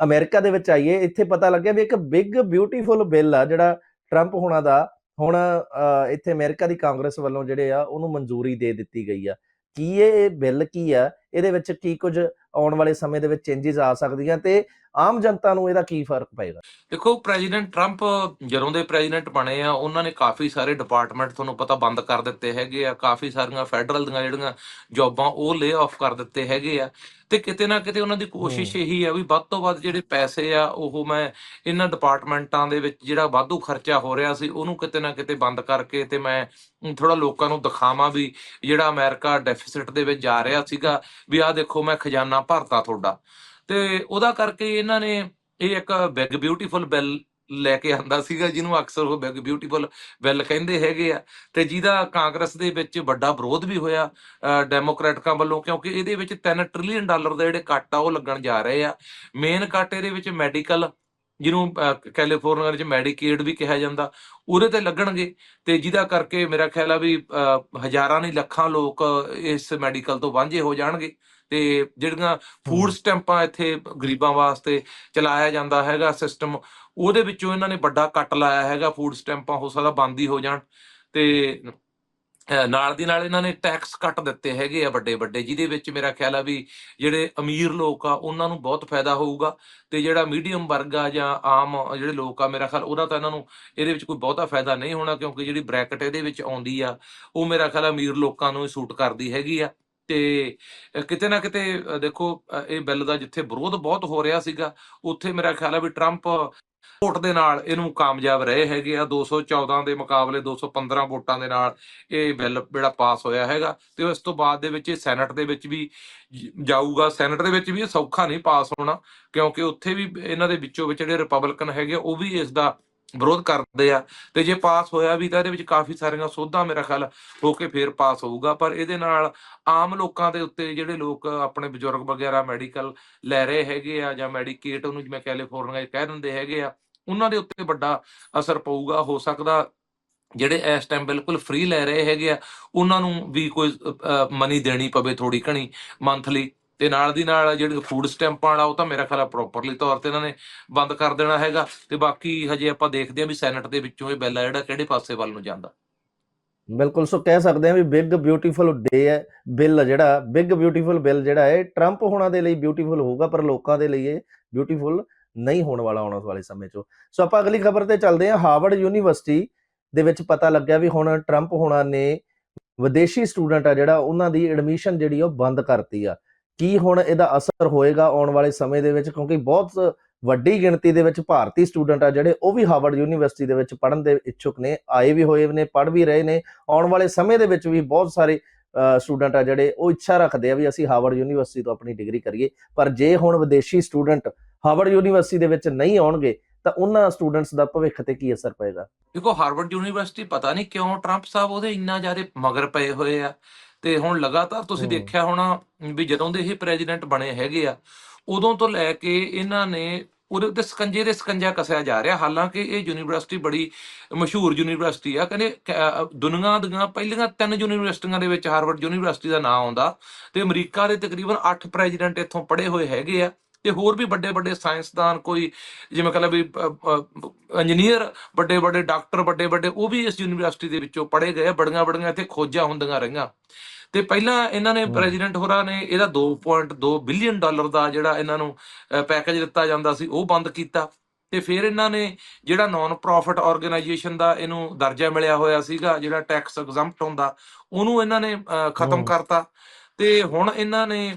ਅਮਰੀਕਾ ਦੇ ਵਿੱਚ ਆਈਏ ਇੱਥੇ ਪਤਾ ਲੱਗਿਆ ਵੀ ਇੱਕ ਬਿਗ ਬਿਊਟੀਫੁਲ ਬਿੱਲ ਆ ਜਿਹੜਾ ਟਰੰਪ ਹੋਣਾ ਦਾ ਹੁਣ ਅ, ਇੱਥੇ ਅਮਰੀਕਾ ਦੀ ਕਾਂਗਰਸ ਵੱਲੋਂ ਜਿਹੜੇ ਆ ਉਹਨੂੰ ਮਨਜ਼ੂਰੀ ਦੇ ਦਿੱਤੀ ਗਈ ਆ। ਕੀ ਇਹ ਬਿੱਲ ਕੀ ਆ? ਇਹਦੇ ਵਿੱਚ ਕੀ ਕੁਝ ਆਉਣ ਵਾਲੇ ਸਮੇਂ ਦੇ ਵਿੱਚ ਚੇਂਜਸ ਆ ਸਕਦੀਆਂ? ਤੇ ਆਮ ਜਨਤਾ ਨੂੰ ਇਹਦਾ ਕੀ ਫ਼ਰਕ ਪਏਗਾ? ਦੇਖੋ ਪ੍ਰੈਜ਼ੀਡੈਂਟ ਟਰੰਪ ਜਦੋਂ ਦੇ ਪ੍ਰੈਜ਼ੀਡੈਂਟ ਬਣੇ ਆ ਉਹਨਾਂ ਨੇ ਕਾਫੀ ਸਾਰੇ ਡਿਪਾਰਟਮੈਂਟ ਤੁਹਾਨੂੰ ਪਤਾ ਬੰਦ ਕਰ ਦਿੱਤੇ ਹੈਗੇ ਆ ਕਾਫੀ ਸਾਰੀਆਂ ਫੈਡਰਲ ਦੀਆਂ ਜਿਹੜੀਆਂ ਜੌਬਾਂ ਉਹ ਲੇ ਆਫ ਕਰ ਦਿੱਤੇ ਹੈਗੇ ਆ। ਤੇ ਕਿਤੇ ਨਾ ਕਿਤੇ ਉਹਨਾਂ ਦੀ ਕੋਸ਼ਿਸ਼ ਇਹੀ ਆ ਵੀ ਵੱਧ ਤੋਂ ਵੱਧ ਜਿਹੜੇ ਪੈਸੇ ਆ ਉਹ ਮੈਂ ਇਹਨਾਂ ਡਿਪਾਰਟਮੈਂਟਾਂ ਦੇ ਵਿੱਚ ਜਿਹੜਾ ਵਾਧੂ ਖਰਚਾ ਹੋ ਰਿਹਾ ਸੀ ਉਹਨੂੰ ਕਿਤੇ ਨਾ ਕਿਤੇ ਬੰਦ ਕਰਕੇ ਤੇ ਮੈਂ ਥੋੜਾ ਲੋਕਾਂ ਨੂੰ ਦਿਖਾਵਾਂ ਵੀ ਜਿਹੜਾ ਅਮਰੀਕਾ ਡੈਫਿਸਿਟ ਦੇ ਵਿੱਚ ਜਾ ਰਿਹਾ ਸੀਗਾ ਵੀ ਆਹ ਦੇਖੋ ਮੈਂ ਖਜ਼ਾਨਾ ਭਰਤਾ ਤੁਹਾਡਾ। ਤੇ ਉਹਦਾ ਕਰਕੇ ਇਹਨਾਂ ਨੇ ਇਹ ਇੱਕ ਬਿਗ ਬਿਊਟੀਫੁਲ ਬਿੱਲ ਲੈ ਕੇ ਆਂਦਾ ਸੀਗਾ ਜਿਹਨੂੰ ਅਕਸਰ ਉਹ ਬਿਗ ਬਿਊਟੀਫੁਲ ਬਿੱਲ ਕਹਿੰਦੇ ਹੈਗੇ ਆ। ਤੇ ਜਿਹਦਾ ਕਾਂਗਰਸ ਦੇ ਵਿੱਚ ਵੱਡਾ ਵਿਰੋਧ ਵੀ ਹੋਇਆ ਅ, ਡੈਮੋਕ੍ਰੈਟਕਾਂ ਵੱਲੋਂ ਕਿਉਂਕਿ ਇਹਦੇ ਵਿੱਚ 3 ਟ੍ਰਿਲੀਅਨ ਡਾਲਰ ਦੇ ਜਿਹੜੇ ਕੱਟ ਆ ਉਹ ਲੱਗਣ ਜਾ ਰਹੇ ਆ। ਮੇਨ ਕੱਟ ਇਹਦੇ ਵਿੱਚ ਮੈਡੀਕਲ ਜਿਹਨੂੰ ਕੈਲੀਫੋਰਨੀਆ ਵਿੱਚ ਮੈਡੀਕੇਡ ਵੀ ਕਿਹਾ ਜਾਂਦਾ ਉਹਦੇ ਤੇ ਲੱਗਣਗੇ। ਤੇ ਜਿਹਦਾ ਕਰਕੇ ਮੇਰਾ ਖਿਆਲ ਆ ਵੀ ਹਜ਼ਾਰਾਂ ਨਹੀਂ ਲੱਖਾਂ ਲੋਕ ਇਸ ਮੈਡੀਕਲ ਤੋਂ ਵਾਂਝੇ ਹੋ ਜਾਣਗੇ। ਤੇ ਜਿਹੜੀਆਂ ਫੂਡ ਸਟੈਂਪਾਂ ਇੱਥੇ ਗਰੀਬਾਂ ਵਾਸਤੇ ਚਲਾਇਆ ਜਾਂਦਾ ਹੈਗਾ ਸਿਸਟਮ ਉਹਦੇ ਵਿੱਚੋਂ ਇਹਨਾਂ ਨੇ ਵੱਡਾ ਕੱਟ ਲਾਇਆ ਹੈਗਾ ਫੂਡ ਸਟੈਂਪਾਂ ਹੋ ਸਕਦਾ ਬੰਦ ਹੀ ਹੋ ਜਾਣ। ਤੇ ਨਾਲ ਦੀ ਨਾਲ ਇਹਨਾਂ ਨੇ ਟੈਕਸ ਕੱਟ ਦਿੱਤੇ ਹੈਗੇ ਆ ਵੱਡੇ ਵੱਡੇ, ਜਿਹਦੇ ਵਿੱਚ ਮੇਰਾ ਖਿਆਲ ਆ ਵੀ ਜਿਹੜੇ ਅਮੀਰ ਲੋਕ ਆ, ਉਹਨਾਂ ਨੂੰ ਬਹੁਤ ਫਾਇਦਾ ਹੋਊਗਾ ਤੇ ਜਿਹੜਾ ਮੀਡੀਅਮ ਵਰਗ ਆ ਜਾਂ ਆਮ ਜਿਹੜੇ ਲੋਕ ਆ, ਮੇਰਾ ਖਿਆਲ ਉਹਦਾ ਤਾਂ ਇਹਨਾਂ ਨੂੰ ਇਹਦੇ ਵਿੱਚ ਕੋਈ ਬਹੁਤਾ ਫਾਇਦਾ ਨਹੀਂ ਹੋਣਾ, ਕਿਉਂਕਿ ਜਿਹੜੀ ਬ੍ਰੈਕਟ ਇਹਦੇ ਵਿੱਚ ਆਉਂਦੀ ਆ, ਉਹ ਮੇਰਾ ਖਿਆਲ ਅਮੀਰ ਲੋਕਾਂ ਨੂੰ ਸੂਟ ਕਰਦੀ ਹੈਗੀ ਆ। ਤੇ ਕਿਤੇ ਨਾ ਕਿਤੇ ਦੇਖੋ ਇਹ ਬਿੱਲ ਦਾ ਜਿੱਥੇ ਵਿਰੋਧ ਬਹੁਤ ਹੋ ਰਿਹਾ ਸੀਗਾ, ਉੱਥੇ ਮੇਰਾ ਖਿਆਲ ਆ ਵੀ ਟਰੰਪ ਵੋਟ ਦੇ ਨਾਲ ਇਹਨੂੰ ਕਾਮਯਾਬ ਰਹੇ ਹੈਗੇ ਆ। 214 ਦੇ ਮੁਕਾਬਲੇ 215 ਵੋਟਾਂ ਦੇ ਨਾਲ ਇਹ ਬਿੱਲ ਜਿਹੜਾ ਪਾਸ ਹੋਇਆ ਹੈਗਾ ਤੇ ਉਸ ਤੋਂ ਬਾਅਦ ਦੇ ਵਿੱਚ ਇਹ ਸੈਨੇਟ ਦੇ ਵਿੱਚ ਵੀ ਜਾਊਗਾ। ਸੈਨੇਟ ਦੇ ਵਿੱਚ ਵੀ ਇਹ ਸੌਖਾ ਨਹੀਂ ਪਾਸ ਹੋਣਾ ਕਿਉਂਕਿ ਉੱਥੇ ਵੀ ਇਹਨਾਂ ਦੇ ਵਿੱਚੋਂ ਵਿੱਚ ਜਿਹੜੇ ਰਿਪਬਲਿਕਨ ਹੈਗੇ ਆ, ਉਹ ਵੀ ਇਸ ਦਾ ਵਿਰੋਧ ਕਰਦੇ ਆ ਤੇ ਜੇ ਪਾਸ ਹੋਇਆ ਵੀ ਤਾਂ ਇਹਦੇ ਵਿੱਚ ਕਾਫੀ ਸਾਰੀਆਂ ਸੋਧਾਂ ਮੇਰਾ ਖਿਆਲ ਹੋ ਕੇ ਫੇਰ ਪਾਸ ਹੋਊਗਾ। ਪਰ ਇਹਦੇ ਨਾਲ ਆਮ ਲੋਕਾਂ ਦੇ ਉੱਤੇ ਜਿਹੜੇ ਲੋਕ ਆਪਣੇ ਬਜ਼ੁਰਗ ਵਗੈਰਾ ਮੈਡੀਕਲ ਲੈ ਰਹੇ ਹੈਗੇ ਆ ਜਾਂ ਮੈਡੀਕੇਟ ਉਹਨੂੰ ਜਿਵੇਂ ਕੈਲੀਫੋਰਨੀਆ 'ਚ ਕਹਿ ਦਿੰਦੇ ਹੈਗੇ ਆ, ਉਹਨਾਂ ਦੇ ਉੱਤੇ ਵੱਡਾ ਅਸਰ ਪਊਗਾ। ਹੋ ਸਕਦਾ ਜਿਹੜੇ ਇਸ ਟਾਈਮ ਬਿਲਕੁਲ ਫ੍ਰੀ ਲੈ ਰਹੇ ਹੈਗੇ ਆ, ਉਹਨਾਂ ਨੂੰ ਵੀ ਕੋਈ ਮਨੀ ਦੇਣੀ ਪਵੇ ਥੋੜੀ ਘਣੀ ਮੰਥਲੀ ਤੇ ਨਾਲ ਦੀ ਨਾਲ ਜਿਹੜੇ ਫੂਡ ਸਟੈਂਪਾਂ ਵਾਲਾ ਉਹ ਤਾਂ ਮੇਰਾ ਖਿਆਲ ਪ੍ਰੋਪਰਲੀ ਤੌਰ ਤੇ ਇਹਨਾਂ ਨੇ ਬੰਦ ਕਰ ਦੇਣਾ ਹੈਗਾ। ਤੇ ਬਾਕੀ ਹਜੇ ਆਪਾਂ ਦੇਖਦੇ ਹਾਂ ਵੀ ਸੈਨੇਟ ਦੇ ਵਿੱਚੋਂ ਇਹ ਬਿੱਲ ਆ ਜਿਹੜਾ ਕਿਹੜੇ ਪਾਸੇ ਵੱਲ ਨੂੰ ਜਾਂਦਾ। ਬਿਲਕੁਲ, ਸੋ ਕਹਿ ਸਕਦੇ ਹਾਂ ਵੀ ਬਿਗ ਬਿਊਟੀਫੁਲ ਡੇ ਹੈ ਬਿੱਲ ਜਿਹੜਾ ਬਿਗ ਬਿਊਟੀਫੁਲ ਬਿੱਲ ਜਿਹੜਾ ਹੈ ਟਰੰਪ ਹੋਣਾ ਦੇ ਲਈ ਬਿਊਟੀਫੁਲ ਹੋਊਗਾ, ਪਰ ਲੋਕਾਂ ਦੇ ਲਈ ਇਹ ਬਿਊਟੀਫੁਲ ਨਹੀਂ ਹੋਣ ਵਾਲਾ ਆਉਣ ਵਾਲੇ ਸਮੇਂ 'ਚ। ਸੋ ਆਪਾਂ ਅਗਲੀ ਖਬਰ ਤੇ ਚੱਲਦੇ ਹਾਂ, ਹਾਰਵਰਡ ਯੂਨੀਵਰਸਿਟੀ ਦੇ ਵਿੱਚ ਪਤਾ ਲੱਗਿਆ ਵੀ ਹੁਣ ਟਰੰਪ ਹੋਣਾ ਨੇ ਵਿਦੇਸ਼ੀ ਸਟੂਡੈਂਟ ਆ ਜਿਹੜਾ, ਉਹਨਾਂ ਦੀ ਐਡਮਿਸ਼ਨ ਜਿਹੜੀ ਉਹ ਬੰਦ ਕਰਤੀ ਆ। ਕੀ ਹੁਣ ਇਹਦਾ ਅਸਰ ਹੋਏਗਾ ਆਉਣ ਵਾਲੇ ਸਮੇਂ ਦੇ ਵਿੱਚ? ਕਿਉਂਕਿ ਬਹੁਤ ਵੱਡੀ ਗਿਣਤੀ ਦੇ ਵਿੱਚ ਭਾਰਤੀ ਸਟੂਡੈਂਟ ਆ ਜਿਹੜੇ, ਉਹ ਵੀ ਹਾਰਵਰਡ ਯੂਨੀਵਰਸਿਟੀ ਦੇ ਵਿੱਚ ਪੜ੍ਹਨ ਦੇ ਇੱਛੁਕ ਨੇ, ਆਏ ਵੀ ਹੋਏ ਨੇ, ਪੜ੍ਹ ਵੀ ਰਹੇ ਨੇ। ਆਉਣ ਵਾਲੇ ਸਮੇਂ ਦੇ ਵਿੱਚ ਵੀ ਬਹੁਤ ਸਾਰੇ ਸਟੂਡੈਂਟ ਆ ਜਿਹੜੇ, ਉਹ ਇੱਛਾ ਰੱਖਦੇ ਆ ਵੀ ਅਸੀਂ ਹਾਰਵਰਡ ਯੂਨੀਵਰਸਿਟੀ ਤੋਂ ਆਪਣੀ ਡਿਗਰੀ ਕਰੀਏ। ਪਰ ਜੇ ਹੁਣ ਵਿਦੇਸ਼ੀ ਸਟੂਡੈਂਟ ਹਾਰਵਰਡ ਯੂਨੀਵਰਸਿਟੀ ਦੇ ਵਿੱਚ ਨਹੀਂ ਆਉਣਗੇ, ਤਾਂ ਉਹਨਾਂ ਸਟੂਡੈਂਟਸ ਦਾ ਭਵਿੱਖ ਤੇ ਕੀ ਅਸਰ ਪਏਗਾ? ਦੇਖੋ, ਹਾਰਵਰਡ ਯੂਨੀਵਰਸਿਟੀ ਪਤਾ ਨਹੀਂ ਕਿਉਂ ਟਰੰਪ ਸਾਹਿਬ ਉਹਦੇ ਇੰਨਾ ਜ਼ਿਆਦਾ ਮਗਰ ਪਏ ਹੋਏ ਆ। ਤੇ ਹੁਣ ਲਗਾਤਾਰ ਤੁਸੀਂ। ਦੇਖਿਆ ਹੋਣਾ ਵੀ ਜਦੋਂ ਦੇ ਇਹ ਪ੍ਰੈਜ਼ੀਡੈਂਟ ਬਣੇ ਹੈਗੇ ਆ ਉਦੋਂ ਤੋਂ ਲੈ ਕੇ ਇਹਨਾਂ ਨੇ ਉਹਦੇ ਉੱਤੇ ਸਕੰਜੇ ਦੇ ਸਕੰਜਾ ਕਸਿਆ ਜਾ ਰਿਹਾ ਹਾਲਾਂਕਿ ਇਹ ਯੂਨੀਵਰਸਿਟੀ ਬੜੀ ਮਸ਼ਹੂਰ ਯੂਨੀਵਰਸਿਟੀ ਆ ਕਹਿੰਦੇ ਦੁਨੀਆ ਦੀਆਂ ਪਹਿਲੀਆਂ ਤਿੰਨ ਯੂਨੀਵਰਸਿਟੀਆਂ ਦੇ ਵਿੱਚ ਹਾਰਵਰਡ ਯੂਨੀਵਰਸਿਟੀ ਦਾ ਨਾਮ ਆਉਂਦਾ ਤੇ ਅਮਰੀਕਾ ਦੇ ਤਕਰੀਬਨ 8 ਪ੍ਰੈਜ਼ੀਡੈਂਟ ਇੱਥੋਂ ਪੜ੍ਹੇ ਹੋਏ ਹੈਗੇ ਆ ਤੇ ਹੋਰ ਵੀ ਵੱਡੇ ਵੱਡੇ ਸਾਇੰਸਦਾਨ ਕੋਈ ਜਿਵੇਂ ਕਹਿੰਦਾ ਵੀ ਇੰਜੀਨੀਅਰ ਵੱਡੇ ਵੱਡੇ ਡਾਕਟਰ ਵੱਡੇ ਵੱਡੇ ਉਹ ਵੀ ਇਸ ਯੂਨੀਵਰਸਿਟੀ ਦੇ ਵਿੱਚੋਂ ਪੜ੍ਹੇ ਗਏ ਬੜੀਆਂ ਬੜੀਆਂ ਇੱਥੇ ਖੋਜਾਂ ਹੁੰਦੀਆਂ ਰਹੀਆਂ ਤੇ ਪਹਿਲਾਂ ਇਹਨਾਂ ਨੇ। ਪ੍ਰੈਜ਼ੀਡੈਂਟ ਹੋਰਾਂ ਨੇ ਇਹਦਾ 2.2 ਬਿਲੀਅਨ ਡਾਲਰ ਦਾ ਜਿਹੜਾ ਇਹਨਾਂ ਨੂੰ ਪੈਕੇਜ ਦਿੱਤਾ ਜਾਂਦਾ ਸੀ ਉਹ ਬੰਦ ਕੀਤਾ ਤੇ ਫਿਰ ਇਹਨਾਂ ਨੇ ਜਿਹੜਾ ਨਾਨ ਪ੍ਰੋਫਿਟ ਆਰਗੇਨਾਈਜੇਸ਼ਨ ਦਾ ਇਹਨੂੰ ਦਰਜਾ ਮਿਲਿਆ ਹੋਇਆ ਸੀਗਾ ਜਿਹੜਾ ਟੈਕਸ ਐਗਜ਼ੈਂਪਟ ਹੁੰਦਾ ਉਹਨੂੰ ਇਹਨਾਂ ਨੇ ਖਤਮ। ਕਰਤਾ ਤੇ ਹੁਣ ਇਹਨਾਂ ਨੇ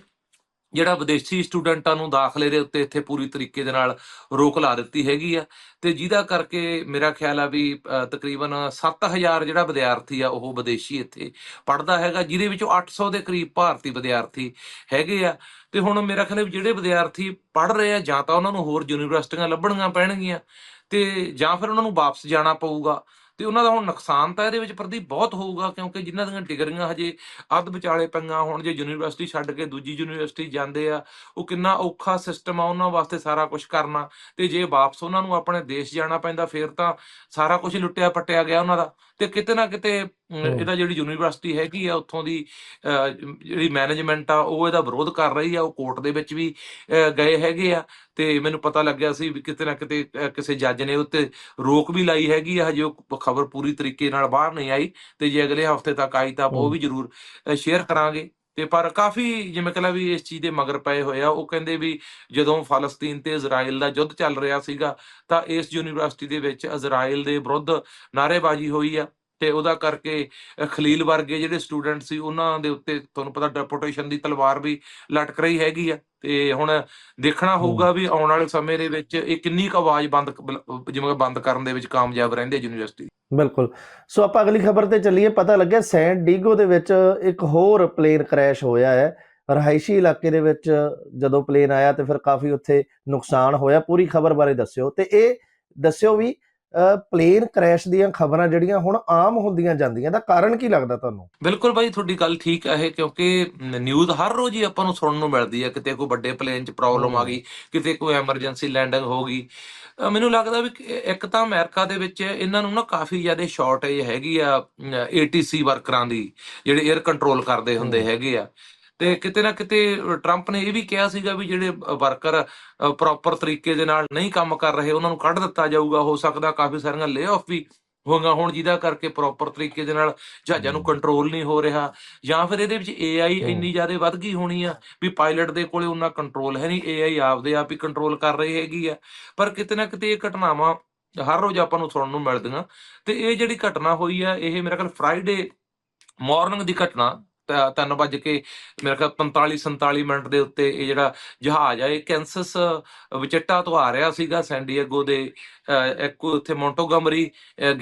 ਜਿਹੜਾ ਵਿਦੇਸ਼ੀ ਸਟੂਡੈਂਟਾਂ ਨੂੰ ਦਾਖਲੇ ਦੇ ਉੱਤੇ ਇੱਥੇ ਪੂਰੀ ਤਰੀਕੇ ਦੇ ਨਾਲ ਰੋਕ ਲਾ ਦਿੱਤੀ ਹੈਗੀ ਆ। ਤੇ ਜਿਹਦਾ ਕਰਕੇ ਮੇਰਾ ਖਿਆਲ ਆ ਵੀ ਅ, ਤਕਰੀਬਨ 7000 ਜਿਹੜਾ ਵਿਦਿਆਰਥੀ ਆ ਉਹ ਵਿਦੇਸ਼ੀ ਇੱਥੇ ਪੜਦਾ ਹੈਗਾ ਜਿਹਦੇ ਵਿੱਚੋਂ 800 ਦੇ ਕਰੀਬ ਭਾਰਤੀ ਵਿਦਿਆਰਥੀ ਹੈਗੇ ਆ। ਤੇ ਹੁਣ ਮੇਰਾ ਖਿਆਲ ਹੈ ਵੀ ਜਿਹੜੇ ਵਿਦਿਆਰਥੀ ਪੜ ਰਹੇ ਆ ਜਾਂ ਤਾਂ ਉਹਨਾਂ ਨੂੰ ਹੋਰ ਯੂਨੀਵਰਸਿਟੀਆਂ ਲੱਭਣੀਆਂ ਪੈਣਗੀਆਂ ਤੇ ਜਾਂ ਫਿਰ ਉਹਨਾਂ ਨੂੰ ਵਾਪਸ ਜਾਣਾ ਪਊਗਾ। ਤੇ ਉਹਨਾਂ ਦਾ ਹੁਣ ਨੁਕਸਾਨ ਤਾਂ ਇਹਦੇ ਵਿੱਚ ਪ੍ਰਤੀ ਬਹੁਤ ਹੋਊਗਾ, ਕਿਉਂਕਿ ਜਿਨ੍ਹਾਂ ਦੀਆਂ ਡਿਗਰੀਆਂ ਹਜੇ ਅੱਧ ਵਿਚਾਲੇ ਪਈਆਂ ਹੁਣ, ਜੇ ਯੂਨੀਵਰਸਿਟੀ ਛੱਡ ਕੇ ਦੂਜੀ ਯੂਨੀਵਰਸਿਟੀ ਜਾਂਦੇ ਆ, ਉਹ ਕਿੰਨਾ ਔਖਾ ਸਿਸਟਮ ਆ ਉਹਨਾਂ ਵਾਸਤੇ ਸਾਰਾ ਕੁਝ ਕਰਨਾ, ਤੇ ਜੇ ਵਾਪਸ ਉਹਨਾਂ ਨੂੰ ਆਪਣੇ ਦੇਸ਼ ਜਾਣਾ ਪੈਂਦਾ, ਫਿਰ ਤਾਂ ਸਾਰਾ ਕੁਝ ਲੁੱਟਿਆ ਪੱਟਿਆ ਗਿਆ ਉਹਨਾਂ ਦਾ, ਤੇ ਕਿਤੇ ਨਾ ਕਿਤੇ ਇਹਦਾ ਜਿਹੜੀ ਯੂਨੀਵਰਸਿਟੀ ਹੈਗੀ ਆ ਉੱਥੋਂ ਦੀ ਜਿਹੜੀ ਮੈਨੇਜਮੈਂਟ ਆ ਉਹ ਇਹਦਾ ਵਿਰੋਧ ਕਰ ਰਹੀ ਆ ਉਹ ਕੋਰਟ ਦੇ ਵਿੱਚ ਵੀ ਗਏ ਹੈਗੇ ਆ। ਤੇ ਮੈਨੂੰ ਪਤਾ ਲੱਗਿਆ ਸੀ ਵੀ ਕਿਤੇ ਨਾ ਕਿਤੇ ਕਿਸੇ ਜੱਜ ਨੇ ਉੱਤੇ ਰੋਕ ਵੀ ਲਾਈ ਹੈਗੀ ਆ ਹਜੇ ਉਹ ਖਬਰ ਪੂਰੀ ਤਰੀਕੇ ਨਾਲ ਬਾਹਰ ਨਹੀਂ ਆਈ। ਤੇ ਜੇ ਅਗਲੇ ਹਫ਼ਤੇ ਤੱਕ ਆਈ ਤਾਂ ਉਹ। ਵੀ ਜ਼ਰੂਰ ਸ਼ੇਅਰ ਕਰਾਂਗੇ। ਤੇ ਪਰ ਕਾਫੀ ਜਿਵੇਂ ਕਹਿੰਦਾ ਵੀ ਇਸ ਚੀਜ਼ ਦੇ ਮਗਰ ਪਏ ਹੋਏ ਆ ਉਹ ਕਹਿੰਦੇ ਵੀ ਜਦੋਂ ਫਲਸਤੀਨ ਤੇ ਇਜ਼ਰਾਈਲ ਦਾ ਯੁੱਧ ਚੱਲ ਰਿਹਾ ਸੀਗਾ ਤਾਂ ਇਸ ਯੂਨੀਵਰਸਿਟੀ ਦੇ ਵਿੱਚ ਇਜ਼ਰਾਈਲ ਦੇ ਵਿਰੁੱਧ ਨਾਅਰੇਬਾਜ਼ੀ ਹੋਈ ਆ। ਤੇ ਉਹਦਾ ਕਰਕੇ ਖਲੀਲ ਵਰਗੇ ਜਿਹੜੇ ਸਟੂਡੈਂਟ ਸੀ ਉਹਨਾਂ ਦੇ ਉੱਤੇ ਤੁਹਾਨੂੰ ਪਤਾ ਡੈਪੋਟੇਸ਼ਨ ਦੀ ਤਲਵਾਰ ਵੀ ਲਟਕ ਰਹੀ ਹੈਗੀ ਆ। ਤੇ ਹੁਣ ਦੇਖਣਾ ਹੋਊਗਾ ਵੀ ਆਉਣ ਵਾਲੇ ਸਮੇਂ ਦੇ ਵਿੱਚ ਇਹ ਕਿੰਨੀ ਕੁ ਆਵਾਜ਼ ਬੰਦ ਜਿਵੇਂ ਕਿ ਬੰਦ ਕਰਨ ਦੇ ਵਿੱਚ ਕਾਮਯਾਬ ਰਹਿੰਦੇ ਯੂਨੀਵਰਸਿਟੀ। ਬਿਲਕੁਲ। ਸੋ ਆਪਾਂ ਅਗਲੀ ਖਬਰ ਤੇ ਚੱਲੀਏ। ਪਤਾ ਲੱਗਿਆ ਸੈਂਟ ਡੀਗੋ ਦੇ ਵਿੱਚ ਇੱਕ ਹੋਰ ਪਲੇਨ ਕ੍ਰੈਸ਼ ਹੋਇਆ ਹੈ। ਰਹਾਇਸ਼ੀ ਇਲਾਕੇ ਦੇ ਵਿੱਚ ਜਦੋਂ ਪਲੇਨ ਆਇਆ ਤੇ ਫਿਰ ਕਾਫੀ ਉੱਥੇ ਨੁਕਸਾਨ ਹੋਇਆ। ਪੂਰੀ ਖਬਰ ਬਾਰੇ ਦੱਸਿਓ। ਤੇ ਇਹ ਦੱਸਿਓ ਵੀ ਪਲੇਨ ਕ੍ਰੈਸ਼ ਦੀਆਂ ਖਬਰਾਂ ਜਿਹੜੀਆਂ ਹੁਣ ਆਮ ਹੁੰਦੀਆਂ ਜਾਂਦੀਆਂ ਦਾ ਕਾਰਨ ਕੀ ਲੱਗਦਾ ਤੁਹਾਨੂੰ ਬਿਲਕੁਲ ਬਾਈ ਤੁਹਾਡੀ ਗੱਲ ਠੀਕ ਹੈ ਕਿਉਂਕਿ ਨਿਊਜ਼ ਹਰ ਰੋਜ਼ ਹੀ ਆਪਾਂ ਨੂੰ ਸੁਣਨ ਨੂੰ ਮਿਲਦੀ ਹੈ ਕਿਤੇ ਕੋਈ ਵੱਡੇ ਪਲੇਨ 'ਚ ਪ੍ਰੋਬਲਮ ਆ। ਗਈ ਕਿਤੇ ਕੋਈ ਐਮਰਜੈਂਸੀ ਲੈਂਡਿੰਗ ਹੋ ਗਈ ਮੈਨੂੰ ਲੱਗਦਾ ਵੀ ਇੱਕ ਤਾਂ ਅਮਰੀਕਾ ਦੇ ਵਿੱਚ ਇਹਨਾਂ ਨੂੰ ਨਾ ਕਾਫੀ ਜ਼ਿਆਦਾ ਸ਼ਾਰਟੇਜ ਹੈਗੀ ਆ ਏਟੀਸੀ ਵਰਕਰਾਂ ਦੀ ਜਿਹੜੇ 에ਅਰ ਕੰਟਰੋਲ ਕਰਦੇ ਹੁੰਦੇ। ਹੈਗੇ ਆ ਤੇ ਕਿਤੇ ਨਾ ਕਿਤੇ ਟਰੰਪ ਨੇ ਇਹ ਵੀ ਕਿਹਾ ਸੀਗਾ ਵੀ ਜਿਹੜੇ ਵਰਕਰ ਪ੍ਰੋਪਰ ਤਰੀਕੇ ਦੇ ਨਾਲ ਨਹੀਂ ਕੰਮ ਕਰ ਰਹੇ ਉਹਨਾਂ ਨੂੰ ਕੱਢ ਦਿੱਤਾ ਜਾਊਗਾ ਹੋ ਸਕਦਾ ਕਾਫੀ ਸਾਰੀਆਂ ਲੇ ਆਫ ਵੀ ਹੋਗਾ ਹੁਣ ਜਿਹਦਾ ਕਰਕੇ ਪ੍ਰੋਪਰ ਤਰੀਕੇ ਦੇ ਨਾਲ ਜਹਾਜ਼ਾਂ ਨੂੰ। ਕੰਟਰੋਲ ਨਹੀਂ ਹੋ ਰਿਹਾ ਜਾਂ ਫਿਰ ਇਹਦੇ ਵਿੱਚ AI। ਇੰਨੀ ਜ਼ਿਆਦਾ ਵੱਧ ਗਈ ਹੋਣੀ ਆ ਵੀ ਪਾਇਲਟ ਦੇ ਕੋਲੇ ਉਹਨਾਂ ਕੰਟਰੋਲ ਹੈ ਨਹੀਂ AI ਆਪਦੇ ਆਪ ਹੀ ਕੰਟਰੋਲ ਕਰ ਰਹੀ ਹੈਗੀ ਆ ਪਰ ਕਿਤੇ ਨਾ ਕਿਤੇ ਇਹ ਘਟਨਾਵਾਂ ਹਰ ਰੋਜ਼ ਆਪਾਂ ਨੂੰ ਸੁਣਨ ਨੂੰ ਮਿਲਦੀਆਂ ਤੇ ਇਹ ਜਿਹੜੀ ਘਟਨਾ ਹੋਈ ਆ ਇਹ ਮੇਰੇ ਖਿਆਲ ਫਰਾਈਡੇ ਮਾਰਨਿੰਗ ਦੀ ਘਟਨਾ ਤਿੰਨ ਵੱਜ ਕੇ ਮੇਰੇ ਖਿਆਲ 45 47 ਮਿੰਟ ਦੇ ਉੱਤੇ ਇਹ ਜਿਹੜਾ ਜਹਾਜ਼ ਆ ਇਹ ਕੈਂਸਸ ਵਿਚਟਾ ਤੋਂ ਆ ਰਿਹਾ ਸੀਗਾ ਸੈਂਡੀਏਗੋ ਦੇ ਅਹ, ਇੱਕ ਉੱਥੇ ਮੌਂਟੋਗਮਰੀ ਅਹ,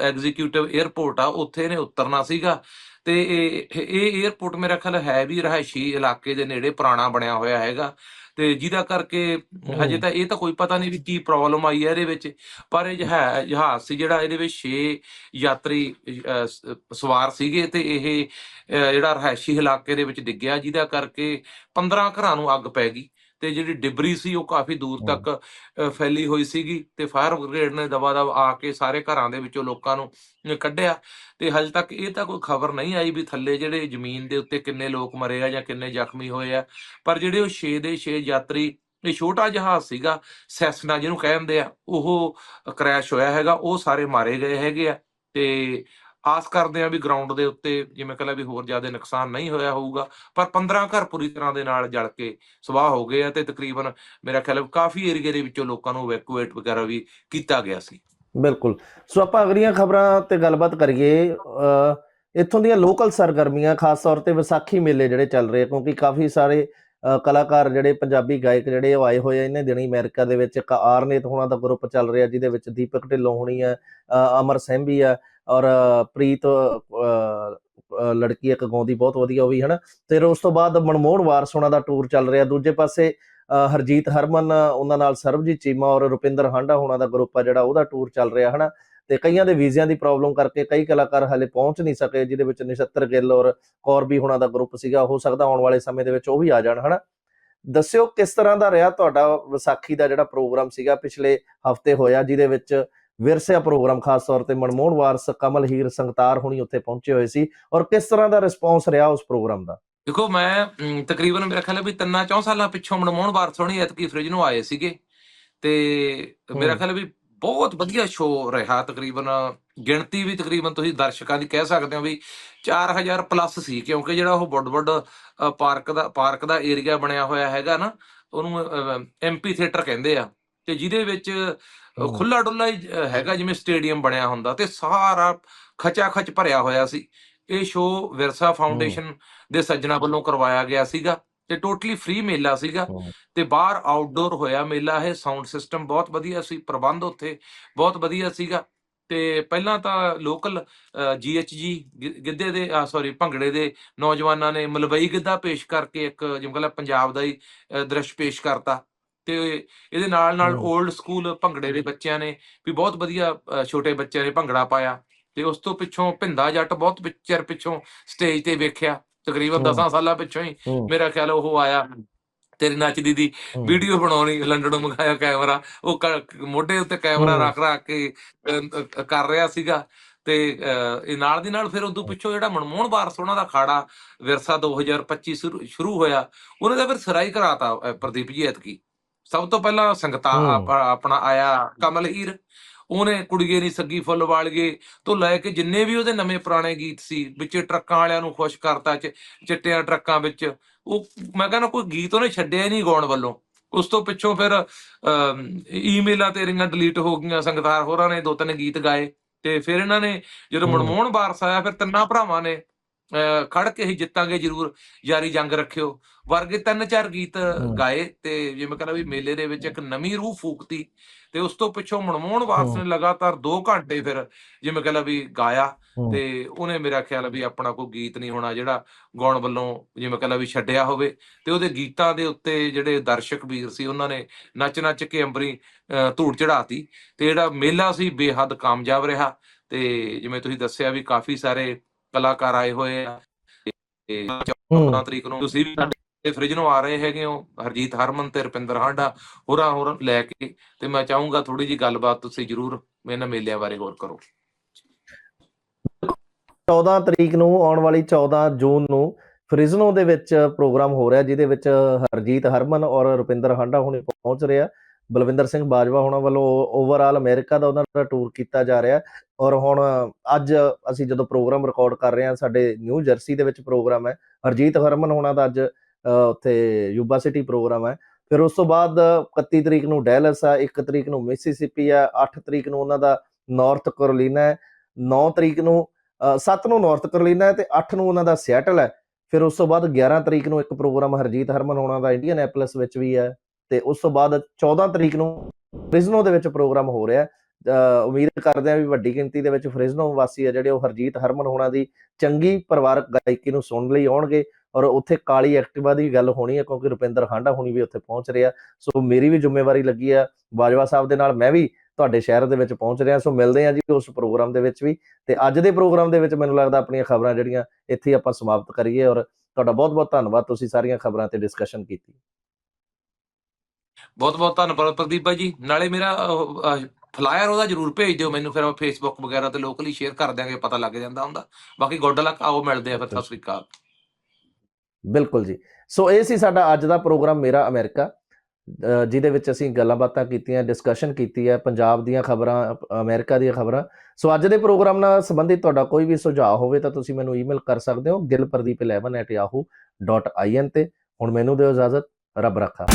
ਐਗਜ਼ੀਕਿਊਟਿਵ 에ਅਰਪੋਰਟ ਆ ਉੱਥੇ ਨੇ ਉਤਰਨਾ ਸੀਗਾ। ਤੇ ਇਹ ਇਹ 에ਅਰਪੋਰਟ ਮੇਰਾ ਖਿਆਲ ਹੈ ਵੀ ਰਹਾਇਸ਼ੀ ਇਲਾਕੇ ਦੇ ਨੇੜੇ ਪੁਰਾਣਾ ਬਣਿਆ ਹੋਇਆ ਹੈਗਾ। ਤੇ ਜਿਹਦਾ ਕਰਕੇ ਹਜੇ। ਤਾਂ ਇਹ ਤਾਂ ਕੋਈ ਪਤਾ ਨਹੀਂ ਵੀ ਕੀ ਪ੍ਰੋਬਲਮ ਆਈ ਹੈ ਇਹਦੇ ਵਿੱਚ ਪਰ ਇਹ ਜਹਾ ਜਹਾਜ਼ ਸੀ ਜਿਹੜਾ ਇਹਦੇ ਵਿੱਚ 6 ਯਾਤਰੀ ਸਵਾਰ ਸੀਗੇ ਤੇ ਇਹ ਜਿਹੜਾ ਰਹਾਇਸ਼ੀ ਇਲਾਕੇ ਦੇ ਵਿੱਚ ਡਿੱਗਿਆ ਜਿਹਦਾ ਕਰਕੇ 15 ਘਰਾਂ ਨੂੰ ਅੱਗ ਪੈ ਗਈ ਤੇ ਜਿਹੜੀ ਡਿਬਰੀ ਸੀ ਉਹ ਕਾਫੀ ਦੂਰ। ਤੱਕ ਫੈਲੀ ਹੋਈ ਸੀਗੀ ਤੇ ਫਾਇਰ ਬ੍ਰਿਗੇਡ ਨੇ ਦਬਾ ਦਬ ਆ ਕੇ ਸਾਰੇ ਘਰਾਂ ਦੇ ਵਿੱਚੋਂ ਲੋਕਾਂ ਨੂੰ ਕੱਢਿਆ। ਤੇ ਹਜੇ ਤੱਕ ਇਹ ਤਾਂ ਕੋਈ ਖਬਰ ਨਹੀਂ ਆਈ ਵੀ ਥੱਲੇ ਜਿਹੜੇ ਜ਼ਮੀਨ ਦੇ ਉੱਤੇ ਕਿੰਨੇ ਲੋਕ ਮਰੇ ਆ ਜਾਂ ਕਿੰਨੇ ਜ਼ਖਮੀ ਹੋਏ ਆ। ਪਰ ਜਿਹੜੇ ਉਹ 6 ਦੇ 6 ਯਾਤਰੀ ਇਹ ਛੋਟਾ ਜਹਾਜ਼ ਸੀਗਾ ਸੈਸਨਾ ਜਿਹਨੂੰ ਕਹਿੰਦੇ ਆ ਉਹ ਕ੍ਰੈਸ਼ ਹੋਇਆ ਹੈਗਾ ਉਹ ਸਾਰੇ ਮਾਰੇ ਗਏ ਹੈਗੇ ਆ। ਤੇ ਆਸ ਕਰਦੇ ਆ ਵੀ ਗਰਾਊਂਡ ਦੇ ਉੱਤੇ ਜਿਵੇਂ ਕਹਿੰਦਾ ਵੀ ਹੋਰ ਜ਼ਿਆਦਾ ਨੁਕਸਾਨ ਨਹੀਂ ਹੋਇਆ ਹੋਊਗਾ ਪਰ 15 ਘਰ ਪੂਰੀ ਤਰ੍ਹਾਂ ਦੇ ਨਾਲ ਜਲ ਕੇ ਸਵਾਹ ਹੋ ਗਏ ਆ ਤੇ ਤਕਰੀਬਨ ਮੇਰਾ ਖਿਆਲ ਹੈ ਕਾਫੀ ਏਰੀਏ ਦੇ ਵਿੱਚੋਂ ਲੋਕਾਂ ਨੂੰ ਇਵੈਕੂਏਟ ਵਗੈਰਾ ਵੀ ਕੀਤਾ ਗਿਆ ਸੀ। ਬਿਲਕੁਲ। ਸੋ ਆਪਾਂ ਅਗਲੀਆਂ ਖਬਰਾਂ ਤੇ ਗੱਲਬਾਤ ਕਰੀਏ ਅ, ਇੱਥੋਂ ਦੀਆਂ ਲੋਕਲ ਸਰਗਰਮੀਆਂ ਖਾਸ ਤੌਰ ਤੇ ਵਿਸਾਖੀ ਮੇਲੇ ਜਿਹੜੇ ਚੱਲ ਰਹੇ ਕਿਉਂਕਿ ਕਾਫੀ ਸਾਰੇ ਅ, ਕਲਾਕਾਰ ਜਿਹੜੇ ਪੰਜਾਬੀ ਗਾਇਕ ਜਿਹੜੇ ਉਹ ਆਏ ਹੋਏ ਆ ਇਹਨੇ ਦਿਨੀ ਅਮਰੀਕਾ ਦੇ ਵਿੱਚ ਇੱਕ ਆਰਨੇਤ ਹੋਣਾ ਦਾ ਗਰੁੱਪ ਚੱਲ ਰਿਹਾ ਜਿਹਦੇ ਵਿੱਚ ਦੀਪਕ ਢਿੱਲੋਂ ਹੋਣੀ ਆ ਅਮਰ ਸੈਂਬੀ ਆ ਔਰ ਪ੍ਰੀਤ ਅ, ਲੜਕੀ ਇੱਕ ਗਾਉਂਦੀ ਬਹੁਤ ਵਧੀਆ ਉਹ ਵੀ ਹਨਾ? ਫਿਰ ਉਸ ਤੋਂ ਬਾਅਦ ਮਨਮੋਹਨ ਵਾਰਸ ਉਹਨਾਂ ਦਾ ਟੂਰ ਚੱਲ ਰਿਹਾ। ਦੂਜੇ ਪਾਸੇ ਹਰਜੀਤ ਹਰਮਨ ਉਹਨਾਂ ਨਾਲ ਸਰਬਜੀਤ ਚੀਮਾ ਔਰ ਰੁਪਿੰਦਰ ਹਾਂਡਾ ਹੋਣਾ ਦਾ ਗਰੁੱਪ ਆ ਜਿਹੜਾ ਉਹਦਾ ਟੂਰ ਚੱਲ ਰਿਹਾ ਹਨਾ? ਤੇ ਕਈਆਂ ਦੇ ਵੀਜ਼ਿਆਂ ਦੀ ਪ੍ਰੋਬਲਮ ਕਰਕੇ ਕਈ ਕਲਾਕਾਰ ਹਲੇ ਪਹੁੰਚ ਨਹੀਂ ਸਕੇ ਜਿਹਦੇ ਵਿੱਚ ਨਛੱਤਰ ਗਿੱਲ ਔਰ ਕੌਰਬੀ ਹੋਣਾ ਦਾ ਗਰੁੱਪ ਸੀਗਾ ਹੋ ਸਕਦਾ ਆਉਣ ਵਾਲੇ ਸਮੇਂ ਦੇ ਵਿੱਚ ਉਹ ਵੀ ਆ ਜਾਣ ਹਨਾ? ਦੱਸਿਓ ਕਿਸ ਤਰ੍ਹਾਂ ਦਾ ਰਿਹਾ ਤੁਹਾਡਾ ਵਿਸਾਖੀ ਦਾ ਜਿਹੜਾ ਪ੍ਰੋਗਰਾਮ ਸੀਗਾ ਪਿਛਲੇ ਹਫ਼ਤੇ ਹੋਇਆ ਜਿਹਦੇ ਵਿੱਚ ਵਿਰਸਿਆ ਪ੍ਰੋਗਰਾਮ ਖਾਸ ਤੌਰ ਤੇ ਮਨਮੋਹਨ ਵਾਰਸ ਕਮਲ ਹੀਰ ਸੰਗਤਾਰ ਹੁਣੀ ਉੱਥੇ ਪਹੁੰਚੇ ਹੋਏ ਸੀ ਔਰ ਕਿਸ ਤਰ੍ਹਾਂ ਦਾ ਰਿਸਪੌਂਸ ਰਿਹਾ ਉਸ ਪ੍ਰੋਗਰਾਮ ਦਾ ਦੇਖੋ ਮੈਂ ਤਕਰੀਬਨ ਮੇਰਾ ਖਿਆਲ ਹੈ ਵੀ ਤਿੰਨਾਂ ਚੌਂ ਸਾਲਾਂ ਪਿੱਛੋਂ ਮਨਮੋਹਨ ਵਾਰਸ ਹੋਣੀ ਐਤਕੀ ਫ੍ਰਿਜ ਨੂੰ ਆਏ ਸੀਗੇ ਤੇ ਮੇਰਾ। ਖਿਆਲ ਵੀ ਬਹੁਤ ਵਧੀਆ ਸ਼ੋਅ ਰਿਹਾ ਤਕਰੀਬਨ ਗਿਣਤੀ ਵੀ ਤਕਰੀਬਨ ਤੁਸੀਂ ਦਰਸ਼ਕਾਂ ਦੀ ਕਹਿ ਸਕਦੇ ਹੋ ਵੀ 4000 ਪਲੱਸ ਸੀ ਕਿਉਂਕਿ ਜਿਹੜਾ ਉਹ ਬੁੱਡ-ਬੁੱਡ ਅ, ਪਾਰਕ ਦਾ ਪਾਰਕ ਦਾ ਏਰੀਆ ਬਣਿਆ ਹੋਇਆ ਹੈਗਾ ਨਾ ਉਹਨੂੰ ਐਮਪੀ ਥੀਏਟਰ ਕਹਿੰਦੇ ਆ ਤੇ ਜਿਹਦੇ ਵਿੱਚ। ਖੁੱਲਾ ਡੁੱਲਾ ਹੀ ਹੈਗਾ ਜਿਵੇਂ ਸਟੇਡੀਅਮ ਬਣਿਆ ਹੁੰਦਾ ਤੇ ਸਾਰਾ ਖਚਾ ਖਚ ਭਰਿਆ ਹੋਇਆ ਸੀ। ਇਹ ਸ਼ੋਅ ਵਿਰਸਾ ਫਾਊਂਡੇਸ਼ਨ ਦੇ ਸੱਜਣਾ ਵੱਲੋਂ ਕਰਵਾਇਆ ਗਿਆ ਸੀਗਾ ਤੇ ਟੋਟਲੀ ਫ੍ਰੀ ਮੇਲਾ ਸੀਗਾ ਤੇ ਬਾਹਰ ਆਊਟਡੋਰ ਹੋਇਆ ਮੇਲਾ ਇਹ ਸਾਊਂਡ ਸਿਸਟਮ ਬਹੁਤ ਵਧੀਆ ਸੀ ਪ੍ਰਬੰਧ ਉੱਥੇ ਬਹੁਤ ਵਧੀਆ ਸੀਗਾ ਤੇ ਪਹਿਲਾਂ ਤਾਂ ਲੋਕਲ ਜੀਐਚਜੀ ਗਿੱਧੇ ਦੇ ਸੌਰੀ ਭੰਗੜੇ ਦੇ ਨੌਜਵਾਨਾਂ ਨੇ ਮਲਵਈ ਗਿੱਧਾ ਪੇਸ਼ ਕਰਕੇ ਇੱਕ ਜਿਵੇਂ ਕਹਿੰਦਾ ਪੰਜਾਬ ਦਾ ਹੀ ਦ੍ਰਿਸ਼ ਪੇਸ਼ ਕਰਤਾ। ਤੇ ਇਹਦੇ ਨਾਲ ਨਾਲ। 올ਡ ਸਕੂਲ ਭੰਗੜੇ ਦੇ ਬੱਚਿਆਂ ਨੇ ਵੀ ਬਹੁਤ ਵਧੀਆ ਛੋਟੇ ਬੱਚਿਆਂ ਨੇ ਭੰਗੜਾ ਪਾਇਆ ਤੇ ਉਸ ਤੋਂ ਪਿੱਛੋਂ ਭਿੰਦਾ ਜੱਟ ਬਹੁਤ ਪਿਕਚਰ ਪਿੱਛੋਂ ਸਟੇਜ ਤੇ ਵੇਖਿਆ ਤਕਰੀਬਨ ਹਮ। 10 ਸਾਲਾਂ ਪਿੱਛੋਂ ਹੀ ਮੇਰਾ ਖਿਆਲ ਉਹ ਆਇਆ। ਤੇਰੀ ਨੱਚਦੀ ਦੀ ਵੀਡੀਓ ਬਣਾਉਣੀ ਲੰਡਨੋਂ ਮੰਗਾਇਆ ਕੈਮਰਾ ਉਹ ਮੋਢੇ ਉੱਤੇ ਕੈਮਰਾ। ਰੱਖ ਰੱਖ ਕੇ ਕਰ ਰਿਹਾ ਸੀਗਾ ਤੇ ਇਹ ਨਾਲ ਦੀ ਨਾਲ ਫਿਰ ਉਦੋਂ ਪਿੱਛੋਂ ਜਿਹੜਾ ਮਨਮੋਹਨ ਵਾਰਸ ਉਹਨਾਂ ਦਾ ਖਾੜਾ ਵਿਰਸਾ 2025 ਸ਼ੁਰੂ ਹੋਇਆ ਉਹਨੇ ਤਾਂ ਫਿਰ ਸਰਾਈ ਕਰਾਤਾ ਪ੍ਰਦੀਪ ਜੀ ਐਤਕੀ। ਸਭ ਤੋਂ ਪਹਿਲਾਂ ਸੰਗਤਾ ਆਪਣਾ ਆਇਆ ਕਮਲ ਹੀਰ। ਉਹਨੇ ਕੁੜੀਏ ਨਹੀਂ ਸੱਗੀ ਫੁੱਲ ਵਾਲੀਏ ਤੋਂ ਲੈ ਕੇ ਜਿੰਨੇ ਵੀ ਉਹਦੇ ਨਵੇਂ ਪੁਰਾਣੇ ਗੀਤ ਸੀ ਵਿੱਚ ਟਰੱਕਾਂ ਵਾਲਿਆਂ ਨੂੰ ਖੁਸ਼ ਕਰਤਾ ਚ ਚਿੱਟਿਆਂ ਟਰੱਕਾਂ ਵਿੱਚ। ਉਹ ਮੈਂ ਕਹਿੰਦਾ ਕੋਈ ਗੀਤ ਉਹਨੇ ਛੱਡਿਆ ਨਹੀਂ ਗਾਉਣ ਵੱਲੋਂ। ਉਸ ਤੋਂ ਪਿੱਛੋਂ ਫਿਰ ਈਮੇਲਾਂ ਤੇਰੀਆਂ ਡਿਲੀਟ ਹੋ ਗਈਆਂ ਸੰਗਤਾਰ ਹੋਰਾਂ ਨੇ ਦੋ ਤਿੰਨ ਗੀਤ ਗਾਏ। ਤੇ ਫਿਰ ਇਹਨਾਂ ਨੇ ਜਦੋਂ। ਮਨਮੋਹਨ ਵਾਰਸ ਆਇਆ ਫਿਰ ਤਿੰਨਾਂ ਭਰਾਵਾਂ ਨੇ ਖੜ ਕੇ ਹੀ ਜਿੱਤਾਂਗੇ ਜ਼ਰੂਰ ਯਾਰੀ ਜੰਗ ਰੱਖਿਓ ਵਰਗੇ ਤਿੰਨ ਚਾਰ ਗੀਤ। ਗਾਏ ਤੇ ਜਿਵੇਂ ਕਹਿੰਦਾ ਵੀ ਮੇਲੇ ਦੇ ਵਿੱਚ ਇੱਕ ਨਵੀਂ ਰੂਹ ਫੂਕਤੀ ਤੇ ਉਸ ਤੋਂ ਪਿੱਛੋਂ ਮਨਮੋਹਨ ਹਮ। ਨੇ ਲਗਾਤਾਰ 2 ਘੰਟੇ ਫਿਰ ਜਿਵੇਂ ਕਹਿੰਦਾ ਵੀ ਗਾਇਆ। ਤੇ ਉਹਨੇ ਮੇਰਾ ਖਿਆਲ ਵੀ ਆਪਣਾ ਕੋਈ ਗੀਤ ਨਹੀਂ ਹੋਣਾ ਜਿਹੜਾ ਗਾਉਣ ਵੱਲੋਂ ਜਿਵੇਂ ਕਹਿੰਦਾ ਵੀ ਛੱਡਿਆ ਹੋਵੇ ਤੇ ਉਹਦੇ ਗੀਤਾਂ ਦੇ ਉੱਤੇ ਜਿਹੜੇ ਦਰਸ਼ਕ ਵੀਰ ਸੀ ਉਹਨਾਂ ਨੇ ਨੱਚ ਨੱਚ ਕੇ ਅੰਬਰੀ ਧੂੜ ਚੜਾਤੀ ਤੇ ਜਿਹੜਾ ਮੇਲਾ ਸੀ ਬੇਹੱਦ ਕਾਮਯਾਬ ਰਿਹਾ ਤੇ ਜਿਵੇਂ ਤੁਸੀਂ ਦੱਸਿਆ ਵੀ ਕਾਫੀ ਸਾਰੇ ਕਲਾਕਾਰ ਆਏ ਹੋਏ ਆ। ਤੇ 14 ਤਰੀਕ ਨੂੰ ਤੁਸੀਂ ਵੀ ਸਾਡੇ ਫ੍ਰਿਜ ਨੂੰ ਆ ਰਹੇ ਹੈਗੇ ਹੋ। ਹਰਜੀਤ ਹਰਮਨ ਤੇ ਰੁਪਿੰਦਰ ਹਾਂਡਾ ਹੋਰਾਂ ਹੋਰ ਲੈ ਕੇ। ਤੇ ਮੈਂ ਚਾਹੂੰਗਾ ਥੋੜੀ ਜੀ ਗੱਲਬਾਤ ਤੁਸੀਂ ਜਰੂਰ ਇਹਨਾਂ ਮੇਲਿਆਂ ਬਾਰੇ ਹੋਰ ਕਰੋ। 14 ਤਰੀਕ ਨੂੰ ਆਉਣ ਵਾਲੀ 14 ਜੂਨ ਨੂੰ ਫ੍ਰਿਜ਼ਨੋ ਦੇ ਵਿੱਚ ਪ੍ਰੋਗਰਾਮ ਹੋ ਰਿਹਾ ਜਿਹਦੇ ਵਿੱਚ ਹਰਜੀਤ ਹਰਮਨ ਔਰ ਰੁਪਿੰਦਰ ਹਾਂਡਾ ਹੁਣੇ ਪਹੁੰਚ ਰਿਹਾ ਬਲਵਿੰਦਰ ਸਿੰਘ ਬਾਜਵਾ ਹੋਣਾ ਵੱਲੋਂ ਓਵਰਆਲ ਅਮਰੀਕਾ ਦਾ ਉਹਨਾਂ ਦਾ ਟੂਰ ਕੀਤਾ ਜਾ ਰਿਹਾ ਔਰ ਹੁਣ ਅੱਜ ਅਸੀਂ ਜਦੋਂ ਪ੍ਰੋਗਰਾਮ ਰਿਕਾਰਡ ਕਰ ਰਹੇ ਹਾਂ, ਸਾਡੇ ਨਿਊ ਜਰਸੀ ਦੇ ਵਿੱਚ ਪ੍ਰੋਗਰਾਮ ਹੈ। ਹਰਜੀਤ ਹਰਮਨ ਹੋਣਾ ਦਾ ਅੱਜ ਉੱਥੇ ਯੂਬਾ ਸਿਟੀ ਪ੍ਰੋਗਰਾਮ ਹੈ। ਫਿਰ ਉਸ ਤੋਂ ਬਾਅਦ 31 ਤਰੀਕ ਨੂੰ ਡੈਲਸ ਆ 1 ਤਰੀਕ ਨੂੰ ਮਿਸੀਸਿਪੀ ਆ 8 ਤਰੀਕ ਨੂੰ ਉਹਨਾਂ ਦਾ ਨਾਰਥ ਕੈਰੋਲੀਨਾ ਹੈ 9 ਤਰੀਕ ਨੂੰ 7 ਨੂੰ ਨਾਰਥ ਕੈਰੋਲੀਨਾ ਹੈ ਤੇ 8 ਨੂੰ ਉਹਨਾਂ ਦਾ ਸਿਆਟਲ ਹੈ। ਫਿਰ ਉਸ ਤੋਂ ਬਾਅਦ 11 ਤਰੀਕ ਨੂੰ ਇੱਕ ਪ੍ਰੋਗਰਾਮ ਹਰਜੀਤ ਹਰਮਨ ਹੋਣਾ ਦਾ ਇੰਡੀਅਨ ਐਪਲਸ ਵਿੱਚ ਵੀ ਹੈ। ਤੇ ਉਸ ਤੋਂ ਬਾਅਦ 14 ਤਰੀਕ ਨੂੰ ਫ੍ਰਿਜ਼ਨੋ ਦੇ ਵਿੱਚ ਪ੍ਰੋਗਰਾਮ ਹੋ ਰਿਹਾ ਉਮੀਦ ਕਰਦੇ ਹਾਂ ਵੀ ਵੱਡੀ ਗਿਣਤੀ ਦੇ ਵਿੱਚ ਫ੍ਰਿਜ਼ਨੋ ਵਾਸੀ ਆ ਜਿਹੜੇ ਉਹ ਹਰਜੀਤ ਹਰਮਨ ਹੋਣਾ ਦੀ ਚੰਗੀ ਪਰਿਵਾਰਕ ਗਾਇਕੀ ਨੂੰ ਸੁਣਨ ਲਈ ਆਉਣਗੇ ਔਰ ਉੱਥੇ ਕਾਲੀ ਐਕਟਿਵਾ ਦੀ ਗੱਲ ਹੋਣੀ ਹੈ ਕਿਉਂਕਿ ਰੁਪਿੰਦਰ ਹਾਂਡਾ ਹੋਣੀ ਵੀ ਉੱਥੇ ਪਹੁੰਚ ਰਿਹਾ। ਸੋ ਮੇਰੀ ਵੀ ਜ਼ਿੰਮੇਵਾਰੀ ਲੱਗੀ ਆ। ਬਾਜਵਾ ਸਾਹਿਬ ਦੇ ਨਾਲ ਮੈਂ ਵੀ ਤੁਹਾਡੇ ਸ਼ਹਿਰ ਦੇ ਵਿੱਚ ਪਹੁੰਚ ਰਿਹਾ। ਸੋ ਮਿਲਦੇ ਹਾਂ ਜੀ ਉਸ ਪ੍ਰੋਗਰਾਮ ਦੇ ਵਿੱਚ ਵੀ ਤੇ ਅੱਜ ਦੇ ਪ੍ਰੋਗਰਾਮ ਦੇ ਵਿੱਚ ਮੈਨੂੰ ਲੱਗਦਾ ਆਪਣੀਆਂ ਖਬਰਾਂ ਜਿਹੜੀਆਂ ਇੱਥੇ ਆਪਾਂ ਸਮਾਪਤ ਕਰੀਏ ਔਰ ਤੁਹਾਡਾ ਬਹੁਤ ਬਹੁਤ ਧੰਨਵਾਦ। ਤੁਸੀਂ ਸਾਰੀਆਂ ਖਬਰਾਂ ਤੇ ਡਿਸਕਸ਼ਨ ਕੀਤੀ। ਬਹੁਤ ਬਹੁਤ ਧੰਨਵਾਦ ਪ੍ਰਦੀਪ ਭਾਈ ਜੀ। ਨਾਲੇ ਮੇਰਾ ਫਲਾਇਰ ਉਹਦਾ ਜਰੂਰ ਭੇਜ ਦਿਓ। ਮੈਨੂੰ ਫਿਰ ਮੈਂ ਫੇਸਬੁੱਕ ਵਗੈਰਾ ਤੇ ਲੋਕਲੀ ਸ਼ੇਅਰ ਕਰ ਦਿਆਂਗੇ, ਪਤਾ ਲੱਗ ਜਾਂਦਾ ਹੁੰਦਾ। ਬਾਕੀ ਗੁੱਡ ਲੱਕ ਆਓ ਮਿਲਦੇ ਆ ਫਿਰ। ਸਤਿ ਸ੍ਰੀ ਅਕਾਲ। ਬਿਲਕੁਲ ਜੀ। ਸੋ ਇਹ ਸੀ ਸਾਡਾ ਅੱਜ ਦਾ ਪ੍ਰੋਗਰਾਮ ਮੇਰਾ ਅਮਰੀਕਾ ਜਿਹਦੇ ਵਿੱਚ ਅਸੀਂ ਗੱਲਾਂ ਬਾਤਾਂ ਕੀਤੀਆਂ ਡਿਸਕਸ਼ਨ ਕੀਤੀ ਹੈ, ਪੰਜਾਬ ਦੀਆਂ ਖਬਰਾਂ ਅ- ਅਮਰੀਕਾ ਦੀਆਂ ਖਬਰਾਂ। ਸੋ ਅੱਜ ਦੇ ਪ੍ਰੋਗਰਾਮ ਨਾਲ ਸੰਬੰਧਿਤ ਤੁਹਾਡਾ ਕੋਈ ਵੀ ਸੁਝਾਅ ਹੋਵੇ ਤਾਂ ਤੁਸੀਂ ਮੈਨੂੰ ਈਮੇਲ ਕਰ ਸਕਦੇ ਹੋ gilpardeep11@yahoo.in ਤੇ। ਹੁਣ ਮੈਨੂੰ ਦਿਓ ਇਜਾਜ਼ਤ, ਰੱਬ ਰੱਖਾ।